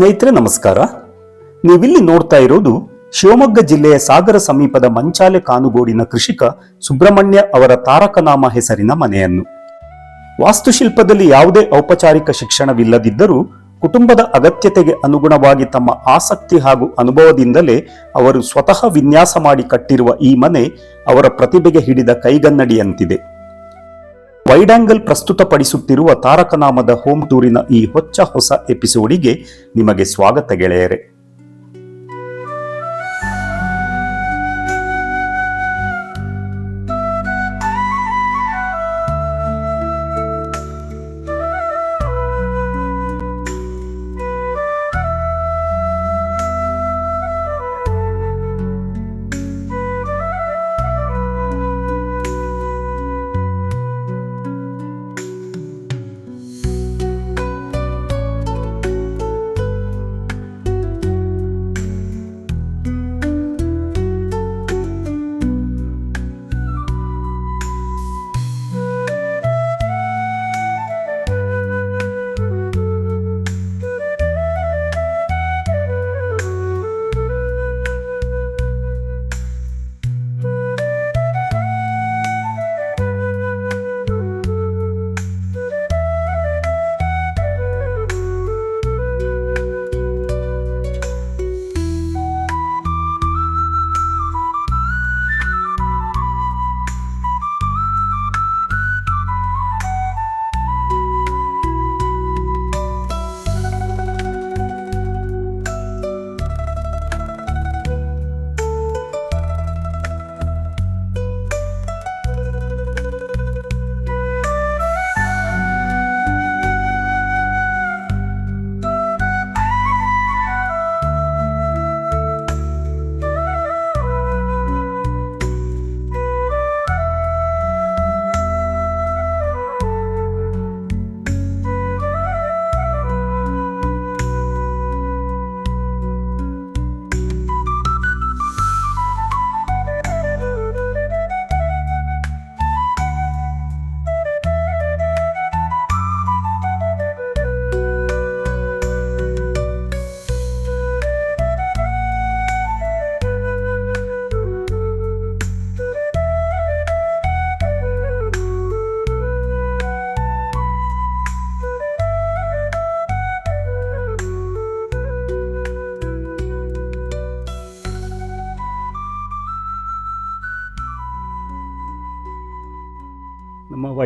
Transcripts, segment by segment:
ಸ್ನೇಹಿತರೆ, ನಮಸ್ಕಾರ. ನೀವಿಲ್ಲಿ ನೋಡ್ತಾ ಇರೋದು ಶಿವಮೊಗ್ಗ ಜಿಲ್ಲೆಯ ಸಾಗರ ಸಮೀಪದ ಮಂಚಾಲೆ ಕಾನುಗೋಡಿನ ಕೃಷಿಕ ಸುಬ್ರಹ್ಮಣ್ಯ ಅವರ ತಾರಕನಾಮ ಹೆಸರಿನ ಮನೆಯನ್ನು. ವಾಸ್ತುಶಿಲ್ಪದಲ್ಲಿ ಯಾವುದೇ ಔಪಚಾರಿಕ ಶಿಕ್ಷಣವಿಲ್ಲದಿದ್ದರೂ ಕುಟುಂಬದ ಅಗತ್ಯತೆಗೆ ಅನುಗುಣವಾಗಿ ತಮ್ಮ ಆಸಕ್ತಿ ಹಾಗೂ ಅನುಭವದಿಂದಲೇ ಅವರು ಸ್ವತಃ ವಿನ್ಯಾಸ ಮಾಡಿ ಕಟ್ಟಿರುವ ಈ ಮನೆ ಅವರ ಪ್ರತಿಭೆಗೆ ಹಿಡಿದ ಕೈಗನ್ನಡಿಯಂತಿದೆ. ವೈಡಾಂಗಲ್ ಪ್ರಸ್ತುತಪಡಿಸುತ್ತಿರುವ ತಾರಕನಾಮದ ಹೋಮ್ ಟೂರಿನ ಈ ಹೊಚ್ಚ ಹೊಸ ಎಪಿಸೋಡಿಗೆ ನಿಮಗೆ ಸ್ವಾಗತ ಗೆಳೆಯರೆ.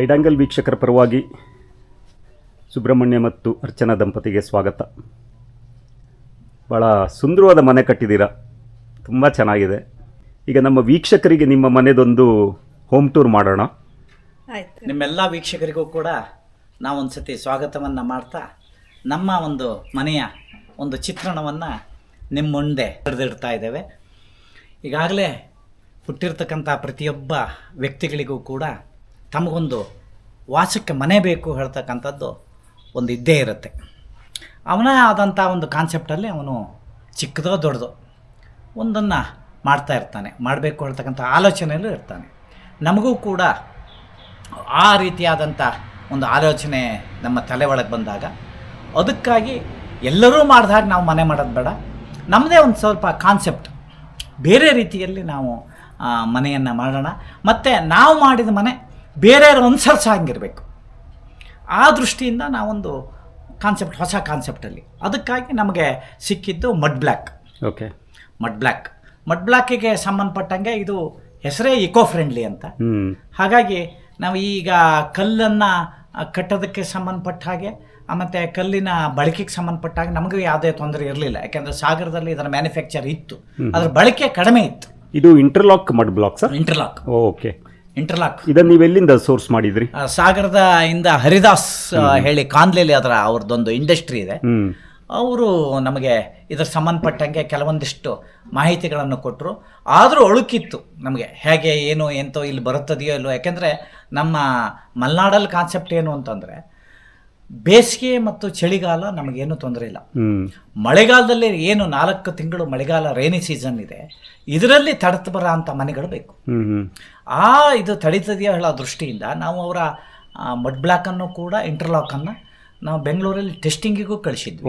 ವೈಡಾಂಗಲ್ ವೀಕ್ಷಕರ ಪರವಾಗಿ ಸುಬ್ರಹ್ಮಣ್ಯ ಮತ್ತು ಅರ್ಚನಾ ದಂಪತಿಗೆ ಸ್ವಾಗತ. ಭಾಳ ಸುಂದರವಾದ ಮನೆ ಕಟ್ಟಿದ್ದೀರಾ. ತುಂಬ ಚೆನ್ನಾಗಿದೆ. ಈಗ ನಮ್ಮ ವೀಕ್ಷಕರಿಗೆ ನಿಮ್ಮ ಮನೆದೊಂದು ಹೋಮ್ ಟೂರ್ ಮಾಡೋಣ. ಆಯ್ತು. ನಿಮ್ಮೆಲ್ಲ ವೀಕ್ಷಕರಿಗೂ ಕೂಡ ನಾವೊಂದು ಸತಿ ಸ್ವಾಗತವನ್ನು ಮಾಡ್ತಾ ನಮ್ಮ ಒಂದು ಮನೆಯ ಒಂದು ಚಿತ್ರಣವನ್ನು ನಿಮ್ಮ ಮುಂದೆ ಹಿಡಿದಿಡ್ತಾ ಇದ್ದೇವೆ. ಈಗಾಗಲೇ ಹುಟ್ಟಿರ್ತಕ್ಕಂಥ ಪ್ರತಿಯೊಬ್ಬ ವ್ಯಕ್ತಿಗಳಿಗೂ ಕೂಡ ತಮಗೊಂದು ವಾಸಕ್ಕೆ ಮನೆ ಬೇಕು ಹೇಳ್ತಕ್ಕಂಥದ್ದು ಒಂದು ಇದ್ದೇ ಇರುತ್ತೆ. ಅವನೇ ಆದಂಥ ಒಂದು ಕಾನ್ಸೆಪ್ಟಲ್ಲಿ ಅವನು ಚಿಕ್ಕದೋ ದೊಡ್ಡದೋ ಒಂದನ್ನು ಮಾಡ್ತಾ ಇರ್ತಾನೆ. ಮಾಡಬೇಕು ಹೇಳ್ತಕ್ಕಂಥ ಆಲೋಚನೆಯಲ್ಲೂ ಇರ್ತಾನೆ. ನಮಗೂ ಕೂಡ ಆ ರೀತಿಯಾದಂಥ ಒಂದು ಆಲೋಚನೆ ನಮ್ಮ ತಲೆ ಒಳಗೆ ಬಂದಾಗ ಅದಕ್ಕಾಗಿ ಎಲ್ಲರೂ ಮಾಡಿದಾಗ ನಾವು ಮನೆ ಮಾಡೋದು ಬೇಡ. ನಮ್ಮದೇ ಒಂದು ಸ್ವಲ್ಪ ಕಾನ್ಸೆಪ್ಟ್ ಬೇರೆ ರೀತಿಯಲ್ಲಿ ನಾವು ಮನೆಯನ್ನು ಮಾಡೋಣ. ಮತ್ತು ನಾವು ಮಾಡಿದ ಮನೆ ಬೇರೆಯವರು ಅನುಸರಿಸ ಹಂಗಿರಬೇಕು. ಆ ದೃಷ್ಟಿಯಿಂದ ನಾವೊಂದು ಕಾನ್ಸೆಪ್ಟ್ ಹೊಸ ಕಾನ್ಸೆಪ್ಟಲ್ಲಿ ಅದಕ್ಕಾಗಿ ನಮಗೆ ಸಿಕ್ಕಿದ್ದು mud black okay. Mud black mud ಬ್ಲ್ಯಾಕಿಗೆ ಸಂಬಂಧಪಟ್ಟಂಗೆ ಇದು ಹೆಸರೇ ಇಕೋ ಫ್ರೆಂಡ್ಲಿ ಅಂತ ಹಾಗಾಗಿ ನಾವು ಈಗ ಕಲ್ಲನ್ನು ಕಟ್ಟೋದಕ್ಕೆ ಸಂಬಂಧಪಟ್ಟ ಹಾಗೆ ಮತ್ತು ಕಲ್ಲಿನ ಬಳಕೆಗೆ ಸಂಬಂಧಪಟ್ಟಾಗ ಹಾಗೆ ನಮಗೂ ಯಾವುದೇ ತೊಂದರೆ ಇರಲಿಲ್ಲ. ಯಾಕೆಂದರೆ ಸಾಗರದಲ್ಲಿ ಇದರ ಮ್ಯಾನುಫ್ಯಾಕ್ಚರ್ ಇತ್ತು. ಅದರ ಬಳಕೆ ಕಡಿಮೆ ಇತ್ತು. ಇದು interlock mud block sir? Interlock okay. Interlock ಇದನ್ನ ನೀವು ಎಲ್ಲಿಂದ ಸೋರ್ಸ್ ಮಾಡಿದ್ರಿ? ಸಾಗರದ ಇಂದ ಹರಿದಾಸ್ ಹೇಳಿ ಕಾನ್ಲೇಲಿ ಅದರ ಅವ್ರದ್ದೊಂದು ಇಂಡಸ್ಟ್ರಿ ಇದೆ. ಅವರು ನಮಗೆ ಇದರ ಸಂಬಂಧಪಟ್ಟಂಗೆ ಕೆಲವೊಂದಿಷ್ಟು ಮಾಹಿತಿಗಳನ್ನು ಕೊಟ್ಟರು ಆದರೂ ಅಳುಕಿತ್ತು ನಮಗೆ. ಹೇಗೆ ಏನು ಎಂತೋ ಇಲ್ಲಿ ಬರುತ್ತದೆಯೋ ಇಲ್ಲೋ ಯಾಕೆಂದರೆ ನಮ್ಮ ಮಲೆನಾಡಲ್ಲಿ ಕಾನ್ಸೆಪ್ಟ್ ಏನು ಅಂತಂದರೆ ಬೇಸಿಗೆ ಮತ್ತು ಚಳಿಗಾಲ ನಮಗೇನು ತೊಂದರೆ ಇಲ್ಲ. ಮಳೆಗಾಲದಲ್ಲಿ ಏನು ನಾಲ್ಕು ತಿಂಗಳು ಮಳೆಗಾಲ ರೈನಿ ಸೀಸನ್ ಇದೆ ಇದರಲ್ಲಿ ತಡೆದು ಬರೋ ಅಂಥ ಮನೆಗಳು ಬೇಕು. ಆ ಇದು ತಡೀತದೆಯೋ ಹೇಳೋ ದೃಷ್ಟಿಯಿಂದ ನಾವು ಅವರ ಮಡ್ ಬ್ಲಾಕನ್ನು ಕೂಡ ಇಂಟರ್ಲಾಕನ್ನು ನಾವು ಬೆಂಗಳೂರಲ್ಲಿ ಟೆಸ್ಟಿಂಗಿಗೂ ಕಳಿಸಿದ್ವಿ.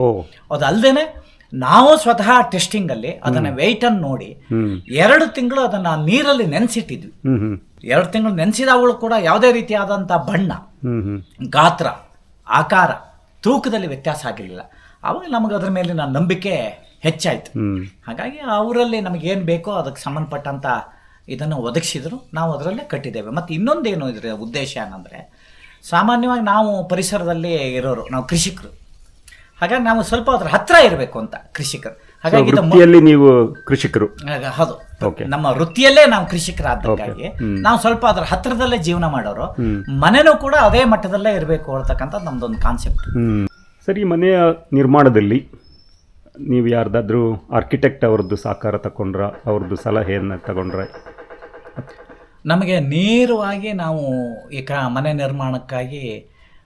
ಅದಲ್ಲದೆ ನಾವು ಸ್ವತಃ ಟೆಸ್ಟಿಂಗಲ್ಲಿ ಅದನ್ನು ವೆಯ್ಟನ್ನು ನೋಡಿ ಎರಡು ತಿಂಗಳು ಅದನ್ನು ನೀರಲ್ಲಿ ನೆನೆಸಿಟ್ಟಿದ್ವಿ. ಎರಡು ತಿಂಗಳು ನೆನೆಸಿದವಳು ಕೂಡ ಯಾವುದೇ ರೀತಿಯಾದಂಥ ಬಣ್ಣ ಗಾತ್ರ ಆಕಾರ ತೂಕದಲ್ಲಿ ವ್ಯತ್ಯಾಸ ಆಗಿರಲಿಲ್ಲ. ಅವಾಗ ನಮಗೆ ಅದ್ರ ನನ್ನ ನಂಬಿಕೆ ಹೆಚ್ಚಾಯಿತು. ಹಾಗಾಗಿ ಅವರಲ್ಲಿ ನಮಗೇನು ಬೇಕೋ ಅದಕ್ಕೆ ಸಂಬಂಧಪಟ್ಟಂಥ ಇದನ್ನು ಒದಗಿಸಿದ್ರು. ನಾವು ಅದರಲ್ಲೇ ಕಟ್ಟಿದ್ದೇವೆ. ಮತ್ತು ಇನ್ನೊಂದೇನು ಇದರ ಉದ್ದೇಶ ಏನಂದರೆ ಸಾಮಾನ್ಯವಾಗಿ ನಾವು ಪರಿಸರದಲ್ಲಿ ಇರೋರು ನಾವು ಕೃಷಿಕರು. ಹಾಗಾಗಿ ನಾವು ಸ್ವಲ್ಪ ಅದ್ರ ಹತ್ತಿರ ಇರಬೇಕು ಅಂತ ಕೃಷಿಕರು. ಹಾಗಾಗಿ ವೃತ್ತಿಯಲ್ಲಿ ನೀವು ಕೃಷಿಕರು. ಆಗ ಹೌದು. ನಮ್ಮ ವೃತ್ತಿಯಲ್ಲೇ ನಾವು ಕೃಷಿಕರಾದ್ದಕ್ಕಾಗಿ Okay. ನಾವು ಸ್ವಲ್ಪ ಅದರ ಹತ್ತಿರದಲ್ಲೇ ಜೀವನ ಮಾಡೋರು. ಮನೆನೂ ಕೂಡ ಅದೇ ಮಟ್ಟದಲ್ಲೇ ಇರಬೇಕು ಅಂತಕ್ಕಂಥ ನಮ್ದೊಂದು ಕಾನ್ಸೆಪ್ಟ್ ಹ್ಮ್. ಸರಿ ಮನೆಯ ನಿರ್ಮಾಣದಲ್ಲಿ ನೀವು ಯಾರ್ದಾದ್ರೂ ಆರ್ಕಿಟೆಕ್ಟ್ ಅವ್ರದ್ದು ಸಹಕಾರ ತಗೊಂಡ್ರ ಅವ್ರದ್ದು ಸಲಹೆಯನ್ನು ತಗೊಂಡ್ರ? ನಮಗೆ ನೇರವಾಗಿ ನಾವು ಈ ಕ ಮನೆ ನಿರ್ಮಾಣಕ್ಕಾಗಿ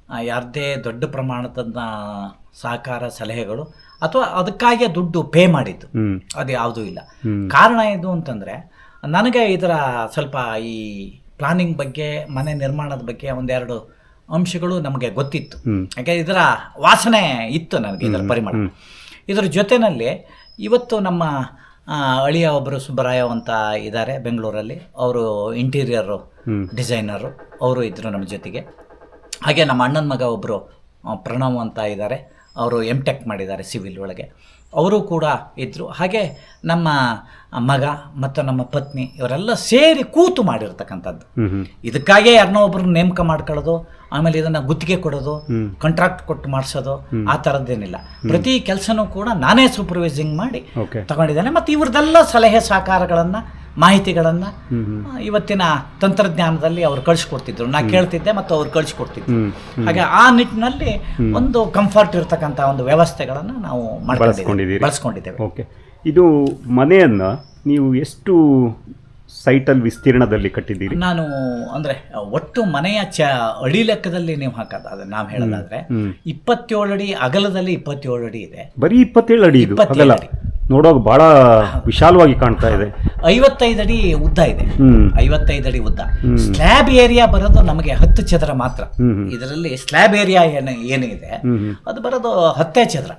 ಆ, ಯಾರದೇ ದೊಡ್ಡ ಪ್ರಮಾಣದ ಸಹಕಾರ ಸಲಹೆಗಳು ಅಥವಾ ಅದಕ್ಕಾಗಿ ದುಡ್ಡು ಪೇ ಮಾಡಿದ್ದು. ಅದು ಯಾವುದೂ ಇಲ್ಲ. ಕಾರಣ ಇದು ಅಂತಂದರೆ ನನಗೆ ಇದರ ಸ್ವಲ್ಪ ಈ ಪ್ಲಾನಿಂಗ್ ಬಗ್ಗೆ ಮನೆ ನಿರ್ಮಾಣದ ಬಗ್ಗೆ ಒಂದೆರಡು ಅಂಶಗಳು ನಮಗೆ ಗೊತ್ತಿತ್ತು. ಯಾಕೆ ಇದರ ವಾಸನೆ ಇತ್ತು ನನಗೆ ಇದರ ಪರಿಮಳ. ಇದರ ಜೊತೆಯಲ್ಲಿ ಇವತ್ತು ನಮ್ಮ ಅಳಿಯ ಒಬ್ಬರು ಸುಬ್ಬರಾಯ ಅಂತ ಇದ್ದಾರೆ ಬೆಂಗಳೂರಲ್ಲಿ. ಅವರು ಇಂಟೀರಿಯರು. ಡಿಸೈನರು ಅವರು ಇದ್ದರು ನಮ್ಮ ಜೊತೆಗೆ. ಹಾಗೆ ನಮ್ಮ ಅಣ್ಣನ ಮಗ ಒಬ್ಬರು ಪ್ರಣವ್ ಅಂತ ಇದ್ದಾರೆ. ಅವರು ಎಂ ಟೆಕ್ ಮಾಡಿದ್ದಾರೆ ಸಿವಿಲ್ ಒಳಗೆ. ಅವರು ಕೂಡ ಇದ್ದರು ಹಾಗೆ ನಮ್ಮ ಮಗ ಮತ್ತು ನಮ್ಮ ಪತ್ನಿ ಇವರೆಲ್ಲ ಸೇರಿ ಕೂತು ಮಾಡಿರ್ತಕ್ಕಂಥದ್ದು. ಇದಕ್ಕಾಗೇ ಯಾರನ್ನೋ ಒಬ್ರನ್ನ ನೇಮಕ ಮಾಡ್ಕೊಳ್ಳೋದು ಆಮೇಲೆ ಇದನ್ನು ಗುತ್ತಿಗೆ ಕೊಡೋದು ಕಾಂಟ್ರಾಕ್ಟ್ ಕೊಟ್ಟು ಮಾಡಿಸೋದು ಆ ಥರದ್ದೇನಿಲ್ಲ ಪ್ರತಿ ಕೆಲಸನೂ ಕೂಡ ನಾನೇ ಸೂಪರ್ವೈಸಿಂಗ್ ಮಾಡಿ ತಗೊಂಡಿದ್ದೇನೆ. ಮತ್ತು ಇವ್ರದ್ದೆಲ್ಲ ಸಲಹೆ ಸಹಕಾರಗಳನ್ನು ಮಾಹಿತಿಗಳನ್ನು ಇವತ್ತಿನ ತಂತ್ರಜ್ಞಾನದಲ್ಲಿ ಅವರು ಕಳಿಸ್ಕೊಡ್ತಿದ್ರು. ನಾ ಕೇಳ್ತಿದ್ದೆ ಮತ್ತು ಅವ್ರು ಕಳಿಸ್ಕೊಡ್ತಿದ್ರು. ಹಾಗೆ ಆ ನಿಟ್ಟಿನಲ್ಲಿ ಒಂದು ಕಂಫರ್ಟ್ ಇರತಕ್ಕಂತ ಒಂದು ವ್ಯವಸ್ಥೆಗಳನ್ನು ನಾವು ಮಾಡ್ಕೊಂಡಿದ್ದೀವಿ. ಬಳಸ್ಕೊಂಡಿದ್ದೇವೆ. ಓಕೆ. ಇದು ಮನೆಯನ್ನ ನೀವು ಎಷ್ಟು ಸೈಟಲ್ಲಿ ವಿಸ್ತೀರ್ಣದಲ್ಲಿ ಕಟ್ಟಿದ್ದೀರಿ? ನಾನು ಅಂದರೆ ಒಟ್ಟು ಮನೆಯ ಚ ಅಡಿ ಲೆಕ್ಕದಲ್ಲಿ ನೀವು ಹಾಕೋದು ಅದನ್ನ ನಾವು ಹೇಳೋದಾದ್ರೆ. ಇಪ್ಪತ್ತೇಳು ಅಡಿ ಅಗಲದಲ್ಲಿ ಇಪ್ಪತ್ತೇಳು ಅಡಿ ಇದೆ. ಬರೀ ಇಪ್ಪತ್ತೇಳು ಅಡಿ ಇಪ್ಪತ್ತೇಳು ಅಡಿ. ನೋಡುವಾಗ ಬಹಳ ವಿಶಾಲವಾಗಿ ಕಾಣ್ತಾ ಇದೆ. ಐವತ್ತೈದು ಅಡಿ ಉದ್ದ ಇದೆ. ಐವತ್ತೈದು ಅಡಿ ಉದ್ದ. ಸ್ಲ್ಯಾಬ್ ಏರಿಯಾ ಬರೋದು ನಮಗೆ ಹತ್ತು ಚದರ ಮಾತ್ರ. ಇದರಲ್ಲಿ ಸ್ಲ್ಯಾಬ್ ಏರಿಯಾ ಏನು ಏನಿದೆ ಅದು ಬರೋದು ಹತ್ತೇ ಚದರ.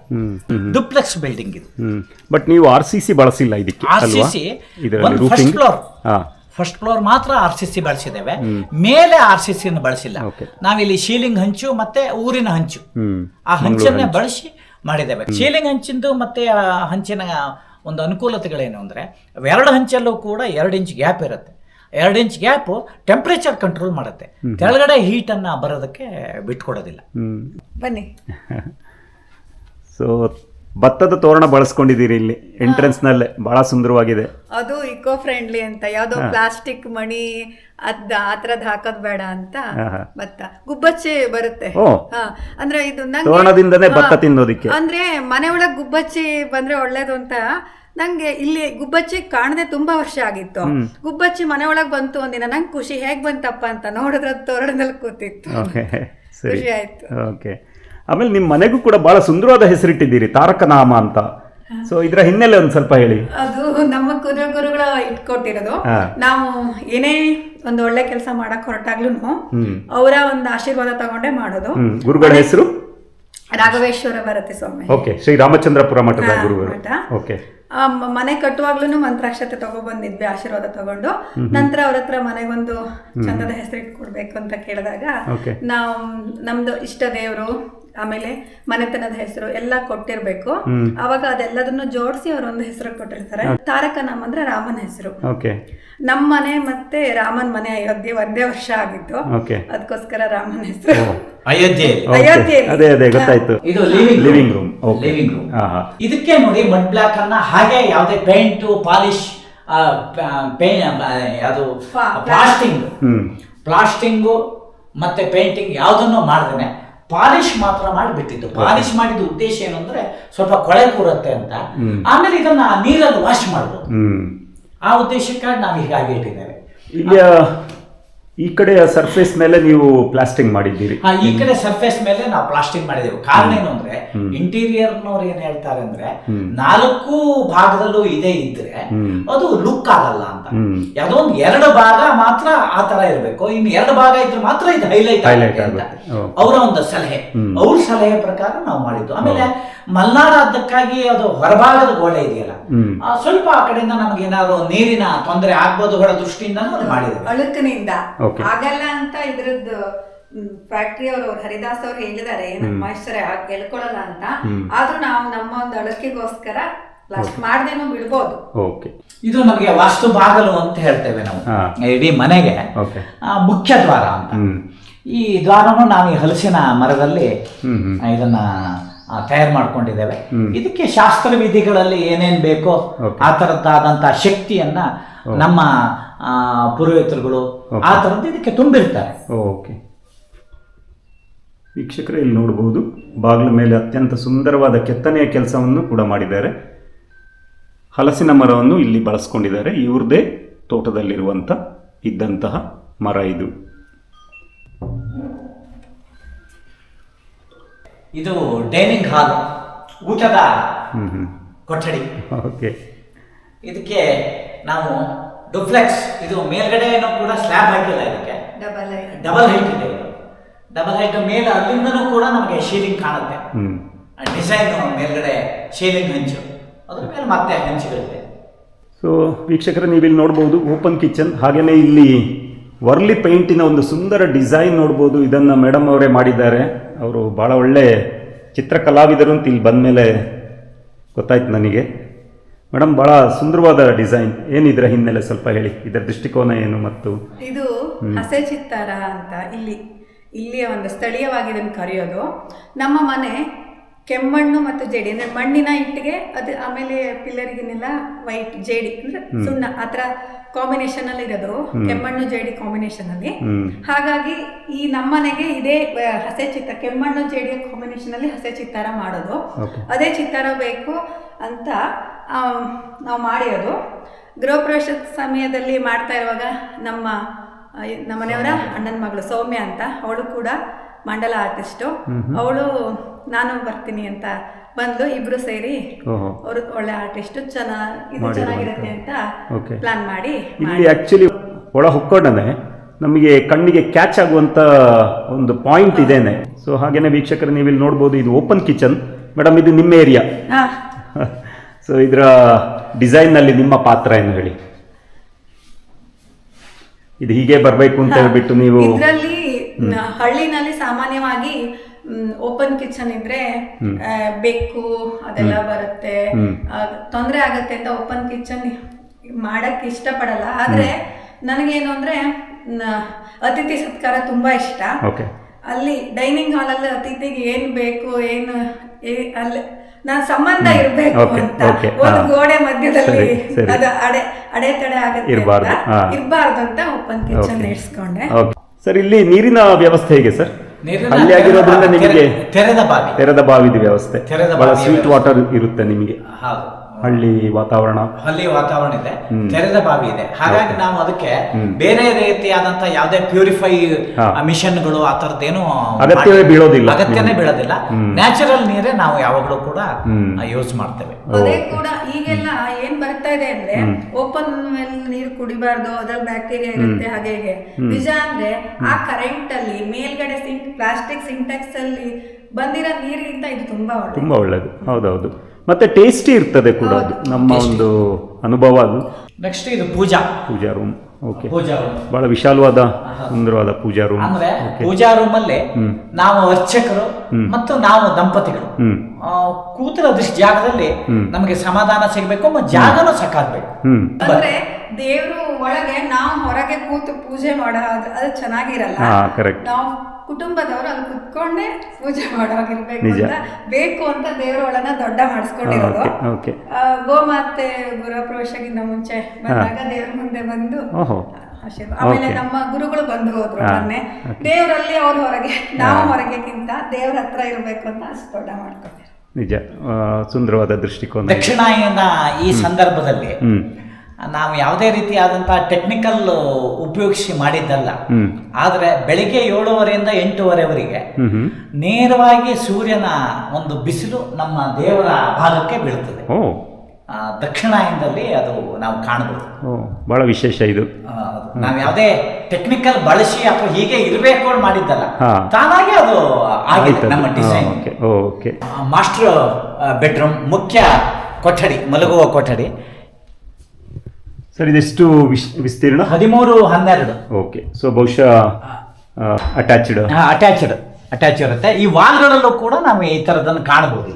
ಡುಪ್ಲೆಕ್ಸ್ ಬಿಲ್ಡಿಂಗ್ ಇದು. ಬಟ್ ನೀವು ಆರ್ ಸಿ ಸಿ ಬಳಸಿಲ್ಲ ಇದಕ್ಕೆ R C C first floor first floor ಮಾತ್ರ ಆರ್ ಸಿ ಸಿ ಬಳಸಿದ್ದೇವೆ. ಮೇಲೆ ಆರ್ ಸಿ ಸಿ ಬಳಸಿಲ್ಲ. ನಾವಿಲ್ಲಿ ಶೀಲಿಂಗ್ ಹಂಚು ಮತ್ತೆ ಊರಿನ ಹಂಚು. ಆ ಹಂಚನ್ನೇ ಬಳಸಿ ಮಾಡಿದ್ದೇವೆ. ಚೀಲಿಂಗ್ ಹಂಚಿಂದು ಮತ್ತೆ ಆ ಹಂಚಿನ ಒಂದು ಅನುಕೂಲತೆಗಳೇನು ಅಂದರೆ ಎರಡು ಹಂಚಲ್ಲೂ ಕೂಡ ಎರಡು ಇಂಚ್ ಗ್ಯಾಪ್ ಇರುತ್ತೆ. ಎರಡು ಇಂಚ್ ಗ್ಯಾಪ್ ಟೆಂಪ್ರೇಚರ್ ಕಂಟ್ರೋಲ್ ಮಾಡುತ್ತೆ. ಕೆಳಗಡೆ ಹೀಟನ್ನು ಬರೋದಕ್ಕೆ ಬಿಟ್ಕೊಡೋದಿಲ್ಲ. ಬನ್ನಿ. ಸೊ ಭತ್ತದ ತೋರಣ ಬಳಸ್ಕೊಂಡಿದ್ದೀರಿ ಇಲ್ಲಿ ಎಂಟ್ರೆನ್ಸ್ನಲ್ಲಿ ಬಹಳ ಸುಂದರವಾಗಿದೆ. ಅದು ಇಕೋ ಫ್ರೆಂಡ್ಲಿ ಅಂತ. ಯಾವ್ದೋ ಪ್ಲಾಸ್ಟಿಕ್ ಮಣಿ ಅದ್ ಆ ಥರದ್ ಹಾಕೋದ್ ಬೇಡ ಅಂತ. ಭತ್ತ. ಗುಬ್ಬಚ್ಚಿ ಬರುತ್ತೆ. ಓ. ಹಾ, ಅಂದ್ರೆ ಇದು ನಂಗೆ- ತೋರಣದಿಂದನೇ ಭತ್ತ ಹಾ, ತಿನ್ನೋದಿಕ್ಕೆ. ಅಂದ್ರೆ ಮನೆ ಒಳಗ್ ಗುಬ್ಬಚ್ಚಿ ಬಂದ್ರೆ ಒಳ್ಳೇದು ಅಂತ ನಂಗೆ ಇಲ್ಲಿ ಗುಬ್ಬಚ್ಚಿ ಕಾಣದೆ ತುಂಬಾ ವರ್ಷ ಆಗಿತ್ತು. ಗುಬ್ಬಚ್ಚಿ ಮನೆ ಒಳಗ್ ಬಂತು ಒಂದಿನ. ನಂಗೆ ಖುಷಿ ಹೇಗ್ ಬಂತಪ್ಪ ಅಂತ ನೋಡಿದ್ರೆ ತೋರಣದಲ್ಲಿ ಕೂತಿತ್ತು. ಓಕೆ. ಸರಿ. ಖುಷಿ ಆಯ್ತು. ಓಕೆ. ಆಮೇಲೆ ನಿಮ್ಮ ಮನೆಗೂ ಕೂಡ ಬಹಳ ಸುಂದರವಾದ ಹೆಸರಿಟ್ಟಿದ್ದೀರಿ ತಾರಕನಾಮ ಅಂತ. ಸೊ ಇದರ ಹಿನ್ನೆಲೆ ಒಂದು ಸ್ವಲ್ಪ ಹೇಳಿ. ಅದು ನಮ್ಮ ಕುದುರೆ ಗುರುಗಳ ಇಟ್ಕೊಟ್ಟಿರೋದು. ನಾವು ಏನೇ ಒಂದು ಒಳ್ಳೆ ಕೆಲಸ ಮಾಡಕ್ ಹೊರಟಾಗ್ಲೂ ಅವರ ಒಂದು ಆಶೀರ್ವಾದ ತಗೊಂಡೇ ಮಾಡೋದು. ಗುರುಗಳ ಹೆಸರು? ರಾಘವೇಶ್ವರ ಭಾರತಿ ಸ್ವಾಮಿ. ಓಕೆ ಶ್ರೀ ರಾಮಚಂದ್ರಪುರ ಮಠದ ಗುರುಗಳು. ಓಕೆ ಮನೆ ಕಟ್ಟುವಾಗ್ಲೂ ಮಂತ್ರಾಕ್ಷತೆ ತಗೊಬಂದಿದ್ವಿ ಆಶೀರ್ವಾದ ತಗೊಂಡು. ನಂತರ ಅವ್ರ ಹತ್ರ ಮನೆಗೊಂದು ಚಂದದ ಹೆಸರಿಟ್ಟು ಕೊಡ್ಬೇಕು ಅಂತ ಕೇಳಿದಾಗ. ನಾವು ನಮ್ದು ಇಷ್ಟ ದೇವರು ಆಮೇಲೆ ಮನೆತನದ ಹೆಸರು ಎಲ್ಲ ಕೊಟ್ಟಿರ್ಬೇಕು. ಅವಾಗ ಅದೆಲ್ಲದನ್ನು ಜೋಡಿಸಿ ಅವರೊಂದು ಹೆಸರು ಕೊಟ್ಟಿರ್ತಾರೆ. ತಾರಕ ನಾಮ ಅಂದ್ರೆ ರಾಮನ ಹೆಸರು. ಓಕೆ. ನಮ್ಮ ಮನೆ ಮತ್ತೆ ರಾಮನ್ ಮನೆ ಅಯೋಧ್ಯೆ ಒಂದೇ ವರ್ಷ ಆಗಿತ್ತು. ಅದಕ್ಕೋಸ್ಕರ ರಾಮನ ಹೆಸರು. ಅಯೋಧ್ಯೆ ಅದೇ ಅದೇ ಗೊತ್ತಾಯ್ತು. ಇದು living living room okay living room ಇದಕ್ಕೆ ನೋಡಿ ಮಡ್ ಬ್ಲಾಕ್ ಅನ್ನ ಹಾಗೆ ಯಾವುದೇ ಪೇಂಟ್ ಪಾಲಿಶ್ ಅದು ಯಾವುದು ಪ್ಲಾಸ್ಟಿಂಗ್ ಹ್ಮ್. ಪ್ಲಾಸ್ಟಿಂಗು ಮತ್ತೆ ಪೇಂಟಿಂಗ್ ಯಾವುದನ್ನು ಮಾಡ್ದೇನೆ. ಪಾಲಿಶ್ ಮಾತ್ರ ಮಾಡಿ ಬಿಟ್ಟಿದ್ದು ಪಾಲಿಶ್ ಮಾಡಿದ ಉದ್ದೇಶ ಏನಂದ್ರೆ ಸ್ವಲ್ಪ ಕೊಳೆ ಕೂರುತ್ತೆ ಅಂತ. ಆಮೇಲೆ ಇದನ್ನ ನೀರಲ್ಲಿ ವಾಶ್ ಮಾಡ್ಬೋದು. ಆ ಉದ್ದೇಶಕ್ಕಾಗಿ ನಾವು ಹೀಗಾಗಿ ಇಟ್ಟಿದ್ದೇವೆ. ಈ ಕಡೆ ಸರ್ಫೇಸ್ ಮೇಲೆ ನೀವು ಪ್ಲಾಸ್ಟಿಂಗ್ ಮಾಡಿದ್ದೀರಿ. ಹಾ ಈ ಕಡೆ ಸರ್ಫೇಸ್ ಮೇಲೆ ನಾವು ಪ್ಲಾಸ್ಟಿಂಗ್ ಮಾಡಿದೆವು. ಕಾರಣ ಏನು ಅಂದ್ರೆ ಇಂಟೀರಿಯರ್ ನವರು ಏನ್ ಹೇಳ್ತಾರೆ ಅಂದ್ರೆ ನಾಲ್ಕು ಭಾಗದಲ್ಲೂ ಇದೇ ಇದ್ರೆ ಅದು ಲುಕ್ ಆಗಲ್ಲ ಅಂತ. ಯಾವುದೋ ಒಂದು ಎರಡು ಭಾಗ ಮಾತ್ರ ಆ ತರ ಇರಬೇಕು. ಇನ್ನು ಎರಡು ಭಾಗ ಇದ್ರೆ ಮಾತ್ರ ಇದು ಹೈಲೈಟ್ Highlight ಆಗುತ್ತೆ. ಅಂತ ಅವರ ಒಂದು ಸಲಹೆ. ಅವ್ರ ಸಲಹೆ ಪ್ರಕಾರ ನಾವು ಮಾಡಿದ್ದು. ಆಮೇಲೆ ಮಲ್ನಾಡ ಅದಕ್ಕಾಗಿ ಅದು ಹೊರಭಾಗದ ಗೋಡೆ ಇದೆಯಲ್ಲ ಸ್ವಲ್ಪ ಆ ಕಡೆಯಿಂದ ನಮ್ಗೆ ಏನಾದ್ರು ನೀರಿನ ತೊಂದರೆ ಆಗ್ಬೋದುಗಳ ದೃಷ್ಟಿಯಿಂದ ಮಾಡಿದ್ರು. ಅಳುಕಿನಿಂದ. ಆಗಲ್ಲ ಅಂತ ಇದ್ರದ್ದು ಫ್ಯಾಕ್ಟ್ರಿ ಅವರು ಹರಿದಾಸ್ ಅವ್ರು ಹೇಳಿದ್ದಾರೆ ಮಾಯಿಶ್ಚರ್ ಎಳ್ಕೊಳ್ಳಲ್ಲ ಅಂತ. ಆದ್ರೂ ನಾವು ನಮ್ಮ ಒಂದು ಅಳಕೆಗೋಸ್ಕರ ಲಾಸ್ಟ್ ಮಾಡ್ದೇನೋ ಬಿಡ್ಬೋದು. ಓಕೆ ಇದು ನಮಗೆ ವಾಸ್ತು ಬಾಗಲು ಅಂತ ಹೇಳ್ತೇವೆ ನಾವು. ಇಡೀ ಮನೆಗೆ ಮುಖ್ಯ ದ್ವಾರ ಅಂತ. ಈ ದ್ವಾರನು ನಾವು ಈ ಹಲಸಿನ ಮರದಲ್ಲಿ ಇದನ್ನ ತಯಾರು ಮಾಡ್ಕೊಂಡಿದ್ದೇವೆ. ಇದಕ್ಕೆ ಶಾಸ್ತ್ರ ವಿಧಿಗಳಲ್ಲಿ ಏನೇನ್ ಬೇಕೋ. ಆ ತರದ್ದಾದಂತ ಶಕ್ತಿಯನ್ನ ನಮ್ಮ ಆ, ಪುರೋಹಿತರುಗಳು ಆ ಥರದ್ದು ಇದಕ್ಕೆ ತುಂಬಿರ್ತಾರೆ. ಓಕೆ ವೀಕ್ಷಕರು ಇಲ್ಲಿ ನೋಡಬಹುದು ಬಾಗಿಲ ಮೇಲೆ ಅತ್ಯಂತ ಸುಂದರವಾದ ಕೆತ್ತನೆಯ ಕೆಲಸವನ್ನು ಕೂಡ ಮಾಡಿದ್ದಾರೆ. ಹಲಸಿನ ಮರವನ್ನು ಇಲ್ಲಿ ಬಳಸ್ಕೊಂಡಿದ್ದಾರೆ. ಇವ್ರದೇ ತೋಟದಲ್ಲಿರುವಂಥ ಇದ್ದಂತಹ ಮರ ಇದು. ಇದು ಡೈನಿಂಗ್ ಹಾಲ್ ಊಟದ ಕೊಠಡಿ. ಓಕೆ ಇದಕ್ಕೆ ನಾವು ಡುಪ್ಲೆಕ್ಸ್ ಇದು ಮೇಲ್ಗಡೆನೂ ಕೂಡ ಸ್ಲ್ಯಾಬ್ ಹಾಕಿಲ್ಲ ಇದಕ್ಕೆ. ಡಬಲ್ ಡಬಲ್ ಹೈಟ್ ಇದೆ ಇದು. ಡಬಲ್ ಹೈಟ್ ಮೇಲೆ ಅಲ್ಲಿಂದನೂ ಕೂಡ ನಮಗೆ ಶೀಲಿಂಗ್ ಕಾಣುತ್ತೆ. ಡಿಸೈನ್ ಮೇಲ್ಗಡೆ ಶೀಲಿಂಗ್ ಹಂಚು. ಅದ್ರ ಮೇಲೆ ಮತ್ತೆ ಹಂಚುಗಳಿದೆ ಸೊ ವೀಕ್ಷಕರ ನೀವಿಲ್ಲಿ ನೋಡ್ಬೋದು ಓಪನ್ ಕಿಚನ್ ಹಾಗೆಯೇ ಇಲ್ಲಿ ವರ್ಲಿ ಪೇಂಟಿನ ಒಂದು ಸುಂದರ ಡಿಸೈನ್ ನೋಡ್ಬೋದು. ಇದನ್ನು ಮೇಡಮ್ ಅವರೇ ಮಾಡಿದ್ದಾರೆ. ಅವರು ಭಾಳ ಒಳ್ಳೆ ಚಿತ್ರಕಲಾವಿದರು ಅಂತ ಇಲ್ಲಿ ಬಂದಮೇಲೆ ಗೊತ್ತಾಯ್ತು ನನಗೆ. ಮೇಡಮ್ ಬಹಳ ಸುಂದರವಾದ ಡಿಸೈನ್. ಏನಿದ್ರ ಹಿನ್ನೆಲೆ ಸ್ವಲ್ಪ ಹೇಳಿ? ಇದರ ದೃಷ್ಟಿಕೋನ ಏನು ಮತ್ತು? ಇದು ಹಸೆ ಚಿತ್ತಾರ ಅಂತ ಇಲ್ಲಿ ಇಲ್ಲಿಯ ಒಂದು ಸ್ಥಳೀಯವಾಗಿ ಇದನ್ನು ಕರೆಯೋದು. ನಮ್ಮ ಮನೆ ಕೆಮ್ಮಣ್ಣು ಮತ್ತು ಜೇಡಿ ಅಂದ್ರೆ ಮಣ್ಣಿನ ಇಟ್ಟಿಗೆ ಅದು ಆಮೇಲೆ ಪಿಲ್ಲರಿಗೆನೆಲ್ಲ ವೈಟ್ ಜೇಡಿ ಅಂದ್ರೆ ಸುಣ್ಣ ಆ ಥರ ಕಾಂಬಿನೇಷನ್ ಅಲ್ಲಿ ಇರೋದು ಕೆಮ್ಮಣ್ಣು ಜೇಡಿ ಕಾಂಬಿನೇಷನ್ ಅಲ್ಲಿ. ಹಾಗಾಗಿ ಈ ನಮ್ಮನೆಗೆ ಇದೇ ಹಸೆ ಚಿತ್ತ ಕೆಮ್ಮಣ್ಣು ಜೇಡಿಯ ಕಾಂಬಿನೇಷನ್ ಅಲ್ಲಿ ಹಸೆ ಚಿತ್ತಾರ ಮಾಡೋದು. ಅದೇ ಚಿತ್ತಾರ ಬೇಕು ಅಂತ ನಾವು ಮಾಡಿರೋದು. ಗೃಹ ಪ್ರವೇಶದ ಸಮಯದಲ್ಲಿ ಮಾಡ್ತಾ ಇರುವಾಗ ನಮ್ಮ ನಮ್ಮನೆಯವರ ಮನೆಯವರ ಅಣ್ಣನ ಮಗಳು ಸೌಮ್ಯ ಅಂತ ಅವಳು ಕೂಡ ಮಂಡಲ ಆರ್ಟಿಸ್ಟು. ಅವಳು ನಾನು ಬರ್ತೀನಿ ಅಂತ ಬಂದು ಇಬ್ರು ಸೇರಿ ಅವರು ಒಳ್ಳೆ ಆರ್ಟಿಸ್ಟ್ ಚೆನ್ನಾಗಿ ಇದು. ಚೆನ್ನಾಗಿರುತ್ತೆ ಅಂತ. ಪ್ಲಾನ್ ಮಾಡಿ ಇಲ್ಲಿ ಆ್ಯಕ್ಚುಲಿ ಒಳ ಹೊಕ್ಕೊಂಡನೆ ನಮಗೆ ಕಣ್ಣಿಗೆ ಕ್ಯಾಚ್ ಆಗುವಂತ ಒಂದು ಪಾಯಿಂಟ್ ಇದೇನೆ. ಸೊ ಹಾಗೇನೆ ವೀಕ್ಷಕರು ನೀವು ಇಲ್ಲಿ ನೋಡ್ಬೋದು ಇದು ಓಪನ್ ಕಿಚನ್ ಮೇಡಮ್ ಇದು ನಿಮ್ಮ ಏರಿಯಾ ಸೊ ಇದರ ಡಿಸೈನ್ನಲ್ಲಿ ನಿಮ್ಮ ಪಾತ್ರ ಏನು ಹೇಳಿ? ಇದು ಹೀಗೆ ಬರಬೇಕು ಅಂತ ಹೇಳ್ಬಿಟ್ಟು ನೀವು ಹಳ್ಳಿನಲ್ಲಿ ಸಾಮಾನ್ಯವಾಗಿ ಓಪನ್ ಕಿಚನ್ ಇದ್ರೆ ಬೆಕ್ಕು ಅದೆಲ್ಲ ಬರುತ್ತೆ. ತೊಂದರೆ ಆಗತ್ತೆ ಅಂತ ಓಪನ್ ಕಿಚನ್ ಮಾಡಕ್ ಇಷ್ಟ ಪಡಲ್ಲ ಆದ್ರೆ ನನಗೇನು ಅಂದ್ರೆ ಅತಿಥಿ ಸತ್ಕಾರ ತುಂಬಾ ಇಷ್ಟ. ಅಲ್ಲಿ ಡೈನಿಂಗ್ ಹಾಲ್ ಅಲ್ಲಿ ಅತಿಥಿಗೆ ಏನ್ ಬೇಕು ಏನು ಅಲ್ಲಿ ನಾನ್ ಸಂಬಂಧ ಇರ್ಬೇಕು ಅಂತ. ಒಂದು ಗೋಡೆ ಮಧ್ಯದಲ್ಲಿ. ಅದು ಅಡೆ ಅಡೆತಡೆ ಆಗತ್ತೆ ಇರ್ಬಾರ್ದು, ಅಂತ ಓಪನ್ ಕಿಚನ್. ಇಡ್ಸ್ಕೊಂಡೆ ಸರ್ ಇಲ್ಲಿ ನೀರಿನ ವ್ಯವಸ್ಥೆ ಹೇಗೆ ಸರ್? ನೀರಿನ ಹಳ್ಳಿ ಆಗಿರೋದ್ರಿಂದ ನಿಮಗೆ ತೆರೆದ ಬಾವಿ. ತೆರೆದ ಬಾವಿದ ವ್ಯವಸ್ಥೆ. ತೆರೆದ ಬಹಳ ಸ್ವೀಟ್ ವಾಟರ್ ಇರುತ್ತೆ ನಿಮಗೆ. ಹೌದು. ಹಳ್ಳಿ ವಾತಾವರಣ. ಹಳ್ಳಿ ವಾತಾವರಣ ಇದೆ. ತೆರೆದ ಬಾವಿ ಇದೆ. ಹಾಗಾಗಿ ನಾವು ಅದಕ್ಕೆ ಬೇರೆ ರೀತಿಯಾದಂತ ಯಾವುದೇ ಪ್ಯೂರಿಫೈ. ಮಿಷನ್ಗಳು ಆ ತರದೇನು ಅಗತ್ಯವೇ ಬೀಳೋದಿಲ್ಲ ಅಗತ್ಯನೇ ಬೀಳೋದಿಲ್ಲ. ನ್ಯಾಚುರಲ್ ನೀರೇ ನಾವು ಯಾವಾಗಲೂ ಕೂಡ. ಯೂಸ್ ಮಾಡ್ತೇವೆ. ಅದೇ ಕೂಡ ಈಗೆಲ್ಲ ಏನ್ ಬರ್ತಾ ಇದೆ ಅಂದ್ರೆ ಓಪನ್ ನೀರು ಕುಡಿಬಾರ್ದು ಅದ್ರಲ್ಲಿ ಬ್ಯಾಕ್ಟೀರಿಯಾ ಇರುತ್ತೆ ಹಾಗೆ ಹೀಗೆ. ನಿಜ ಅಂದ್ರೆ ಆ ಕರೆಂಟ್ ಅಲ್ಲಿ ಮೇಲ್ಗಡೆ ಸಿಂಕ್ ಪ್ಲಾಸ್ಟಿಕ್ ಸಿಂಟೆಕ್ಸ್ ಅಲ್ಲಿ ಬಂದಿರೋ ನೀರಿಗಿಂತ ಇದು ತುಂಬಾ ಒಳ್ಳೆ ತುಂಬಾ ಒಳ್ಳೇದು. ಹೌದೌದು. ಮತ್ತೆ ಟೇಸ್ಟಿ ಇರ್ತದೆ ಕೂಡ ಅದು. ನಮ್ಮ ಒಂದು ಅನುಭವ ಅದು. ನೆಕ್ಸ್ಟ್ ಇದು puja. Puja room okay puja room ಬಹಳ ವಿಶಾಲವಾದ ಸುಂದರವಾದ ಪೂಜಾ ರೂಮ್ ಅಂದ್ರೆ ಪೂಜಾ ರೂಮ್ ಅಲ್ಲಿ ನಾವು ಅರ್ಚಕರು ಮತ್ತು ನಾವು ದಂಪತಿಗಳು. ಹ್ಮ್ ಆ, ಕೂತಿರೋ ದೃಷ್ಟಿ ಜಾಗದಲ್ಲಿ. ನಮಗೆ ಸಮಾಧಾನ ಸಿಗಬೇಕು ಮತ್ತು ಜಾಗನೂ ಸಾಕಾಗ್ಬೇಕು. ಅಂದ್ರೆ ದೇವರು ಒಳಗೆ ನಾವು ಹೊರಗೆ ಕೂತು ಪೂಜೆ ಮಾಡೋ ಅದು- ಚೆನ್ನಾಗಿರಲ್ಲ. ಹಾ ಕರೆಕ್ಟ್ ನಾವು ಕುಟುಂಬದವರು ಅಲ್ಲಿ ಕುತ್ಕೊಂಡೇ ಪೂಜೆ ಮಾಡೋಗಿರ್ಬೇಕು ಅಂತ ಬೇಕು ಅಂತ ದೇವ್ರ ಒಳನ ದೊಡ್ಡ ಮಾಡಿಸ್ಕೊಂಡಿರೋದು. ಗೋಮಾತೆ ಗುರು ಪ್ರವೇಶಕ್ಕಿಂತ ಮುಂಚೆ ಬಂದಾಗ ದೇವ್ರ ಮುಂದೆ ಬಂದು ಆಶೀರ್ವಾದ. ಆಮೇಲೆ ನಮ್ಮ ಗುರುಗಳು ಬಂದು ಹೋದ್ರು ಮೊನ್ನೆ. ದೇವರಲ್ಲಿ ಅವ್ರ ಹೊರಗೆ ನಾವು ಹೊರಗೆಗಿಂತ ದೇವ್ರ ಹತ್ರ ಇರ್ಬೇಕು ಅಂತ ಅಷ್ಟು ದೊಡ್ಡ ಮಾಡ್ಕೊತಾರೆ ನಿಜ. ಸುಂದರವಾದ ದೃಷ್ಟಿಕೋನ. ದಕ್ಷಿಣಾಯನ ಈ ಸಂದರ್ಭದಲ್ಲಿ ನಾವು ಯಾವುದೇ ರೀತಿಯಾದಂತಹ ಟೆಕ್ನಿಕಲ್ ಉಪಯೋಗಿಸಿ ಮಾಡಿದ್ದಲ್ಲ. ಆದರೆ ಬೆಳಿಗ್ಗೆ ಏಳುವರೆಯಿಂದ ಎಂಟೂವರೆವರೆಗೆ ನೇರವಾಗಿ ಸೂರ್ಯನ ಒಂದು ಬಿಸಿಲು ನಮ್ಮ ದೇವರ ಭಾಗಕ್ಕೆ ಆ, ದಕ್ಷಿಣಾಯನದಲ್ಲಿ ಅದು ನಾವು ಕಾಣಬಹುದು ಬಹಳ ವಿಶೇಷ ಇದು. ನಾವು ಯಾವುದೇ ಟೆಕ್ನಿಕಲ್ ಬಳಸಿ ಅಥವಾ ಹೀಗೆ ಇರಬೇಕು ಅಂತ ಮಾಡಿದ್ದಲ್ಲ. ತಾನಾಗಿ ಅದು ಆಗಿದೆ ನಮ್ಮ ಡಿಸೈನ್ ಓಕೆ. ಮಾಸ್ಟರ್ ಬೆಡ್ರೂಮ್ ಮುಖ್ಯ ಕೊಠಡಿ ಮಲಗುವ ಕೊಠಡಿ. ಸರ್ ಇದೆಷ್ಟು ವಿಸ್ತೀರ್ಣ? ಹದಿಮೂರು ಹನ್ನೆರಡು. ಓಕೆ. ಸೊ ಬಹುಶಃ ಅಟ್ಯಾಚ್ಡ್ ಅಟ್ಯಾಚ್ಡ್ ಅಟ್ಯಾಚ್ ಇರುತ್ತೆ. ಈ ವಾಲ್ಗಳಲ್ಲೂ ಕೂಡ ನಾವು ಈ ತರದನ್ನ ಕಾಣಬಹುದು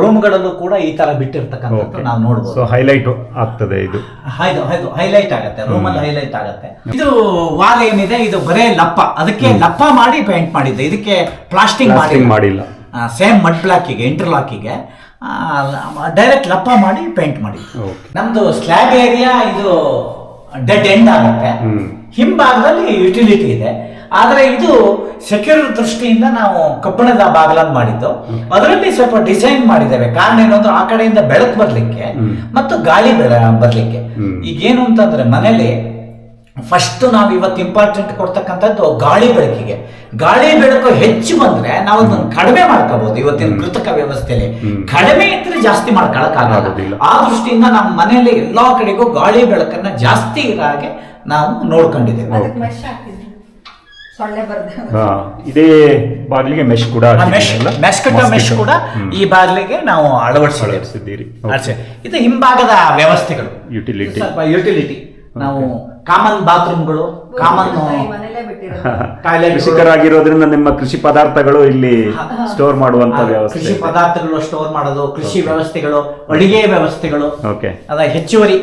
ರೂಮ್ಗಳಲ್ಲೂ ಕೂಡ ಈ ತರ ಬಿಟ್ಟಿರ್ತಕ್ಕಂಥದ್ದು ನಾವು ನೋಡಬಹುದು ಹೈಲೈಟ್ ಆಗ್ತದೆ ಇದು. ಹೌದು ಹೈಲೈಟ್ ಆಗುತ್ತೆ. ಅಲ್ಲಿ ಹೈಲೈಟ್ ಆಗುತ್ತೆ. ಇದು ವಾಲ್ ಏನಿದೆ? ಇದು ಬರೇ ಲಪ್ಪ. ಅದಕ್ಕೆ ಲಪ್ಪ ಮಾಡಿ ಪೇಂಟ್ ಮಾಡಿದ್ದೆ. ಇದಕ್ಕೆ ಪ್ಲಾಸ್ಟಿಂಗ್ ಮಾಡಿಲ್ಲ. ಸೇಮ್ ಮಡ್ ಬ್ಲಾಕಿಗೆ ಇಂಟರ್ಲಾಕಿಗೆ ಡೈರೆಕ್ಟ್ ಲಪ್ಪ ಮಾಡಿ ಪೇಂಟ್ ಮಾಡಿ ನಮ್ದು ಸ್ಲ್ಯಾಬ್ ಏರಿಯಾ ಇದು ಡೆಡ್ ಎಂಡ್ ಆಗುತ್ತೆ. ಹಿಂಭಾಗದಲ್ಲಿ ಯುಟಿಲಿಟಿ ಇದೆ. ಆದರೆ ಇದು ಸೆಕ್ಯೂರ್ ದೃಷ್ಟಿಯಿಂದ ನಾವು ಕಬ್ಬಿಣದ ಬಾಗಿಲನ್ನು ಮಾಡಿದ್ದು. ಅದರಲ್ಲಿ ಸ್ವಲ್ಪ ಡಿಸೈನ್ ಮಾಡಿದ್ದೇವೆ. ಕಾರಣ ಏನು ಅಂದ್ರೆ ಆ ಕಡೆಯಿಂದ ಬೆಳಕು ಬರಲಿಕ್ಕೆ ಮತ್ತು ಗಾಳಿ ಬೆಳ ಬರಲಿಕ್ಕೆ. ಈಗೇನು ಅಂತಂದ್ರೆ ಮನೇಲಿ ಫಸ್ಟ್ ನಾವು ಇವತ್ತು ಇಂಪಾರ್ಟೆಂಟ್ ಕೊಡ್ತಕ್ಕಂಥದ್ದು ಗಾಳಿ ಬೆಳಕಿಗೆ. ಗಾಳಿ ಬೆಳಕು ಹೆಚ್ಚು ಬಂದ್ರೆ ನಾವು ಅದನ್ನು ಕಡಿಮೆ ಮಾಡ್ಕೋಬಹುದು. ಇವತ್ತಿನ ಕೃತಕ ವ್ಯವಸ್ಥೆಯಲ್ಲಿ. ಕಡಿಮೆ ಇದ್ರೆ ಜಾಸ್ತಿ ಮಾಡ್ಕೊಳಕ್ ಆಗೋದಿಲ್ಲ. ಆ ದೃಷ್ಟಿಯಿಂದ ನಮ್ಮ ಮನೆಯಲ್ಲಿ ಎಲ್ಲಾ ಕಡೆಗೂ ಗಾಳಿ ಬೆಳಕನ್ನ ಜಾಸ್ತಿ ಇರೋ ಹಾಗೆ ನಾವು ನೋಡ್ಕೊಂಡಿದ್ದೇವೆ. ಸೊಳ್ಳೆ ಬರ್ದೆ ಹಾ ಇದೇ ಬಾಗಿಲಿಗೆ ಮೆಶ್ ಕೂಡ ಮೆಶ್ ಹಾಕಿದ್ದೀರಲ್ಲ? Mosquito mesh Mosquito. ಕೂಡ ಹ್ಮ್. ಈ ಬಾಗಿಲಿಗೆ ನಾವು ಅಳವಡಿಸಿದ್ದೇವೆ ಅಳವಡಿಸಿದ್ದೀರಿ ಅಷ್ಟೇ. ಇದು ಹಿಂಭಾಗದ ವ್ಯವಸ್ಥೆಗಳು ಯುಟಿಲಿಟಿ ಸ್ವಲ್ಪ ಯುಟಿಲಿಟಿ ನಾವು ಕಾಮನ್ ಬಾತ್ರೂಮ್ಗಳು ಕಾಮನ್ ಕಾಯಿಲೆ ಕೃಷಿಕರಾಗಿರೋದ್ರಿಂದ ನಿಮ್ಮ ಕೃಷಿ ಪದಾರ್ಥಗಳು ಇಲ್ಲಿ ಸ್ಟೋರ್ ಮಾಡುವಂತ ವ್ಯವಸ್ಥೆ ಕೃಷಿ ಪದಾರ್ಥಗಳು ಸ್ಟೋರ್ ಮಾಡೋದು ಕೃಷಿ ವ್ಯವಸ್ಥೆಗಳು ಅಡಿಗೆ ವ್ಯವಸ್ಥೆಗಳು ಓಕೆ ಅದ ಹೆಚ್ಚುವರಿ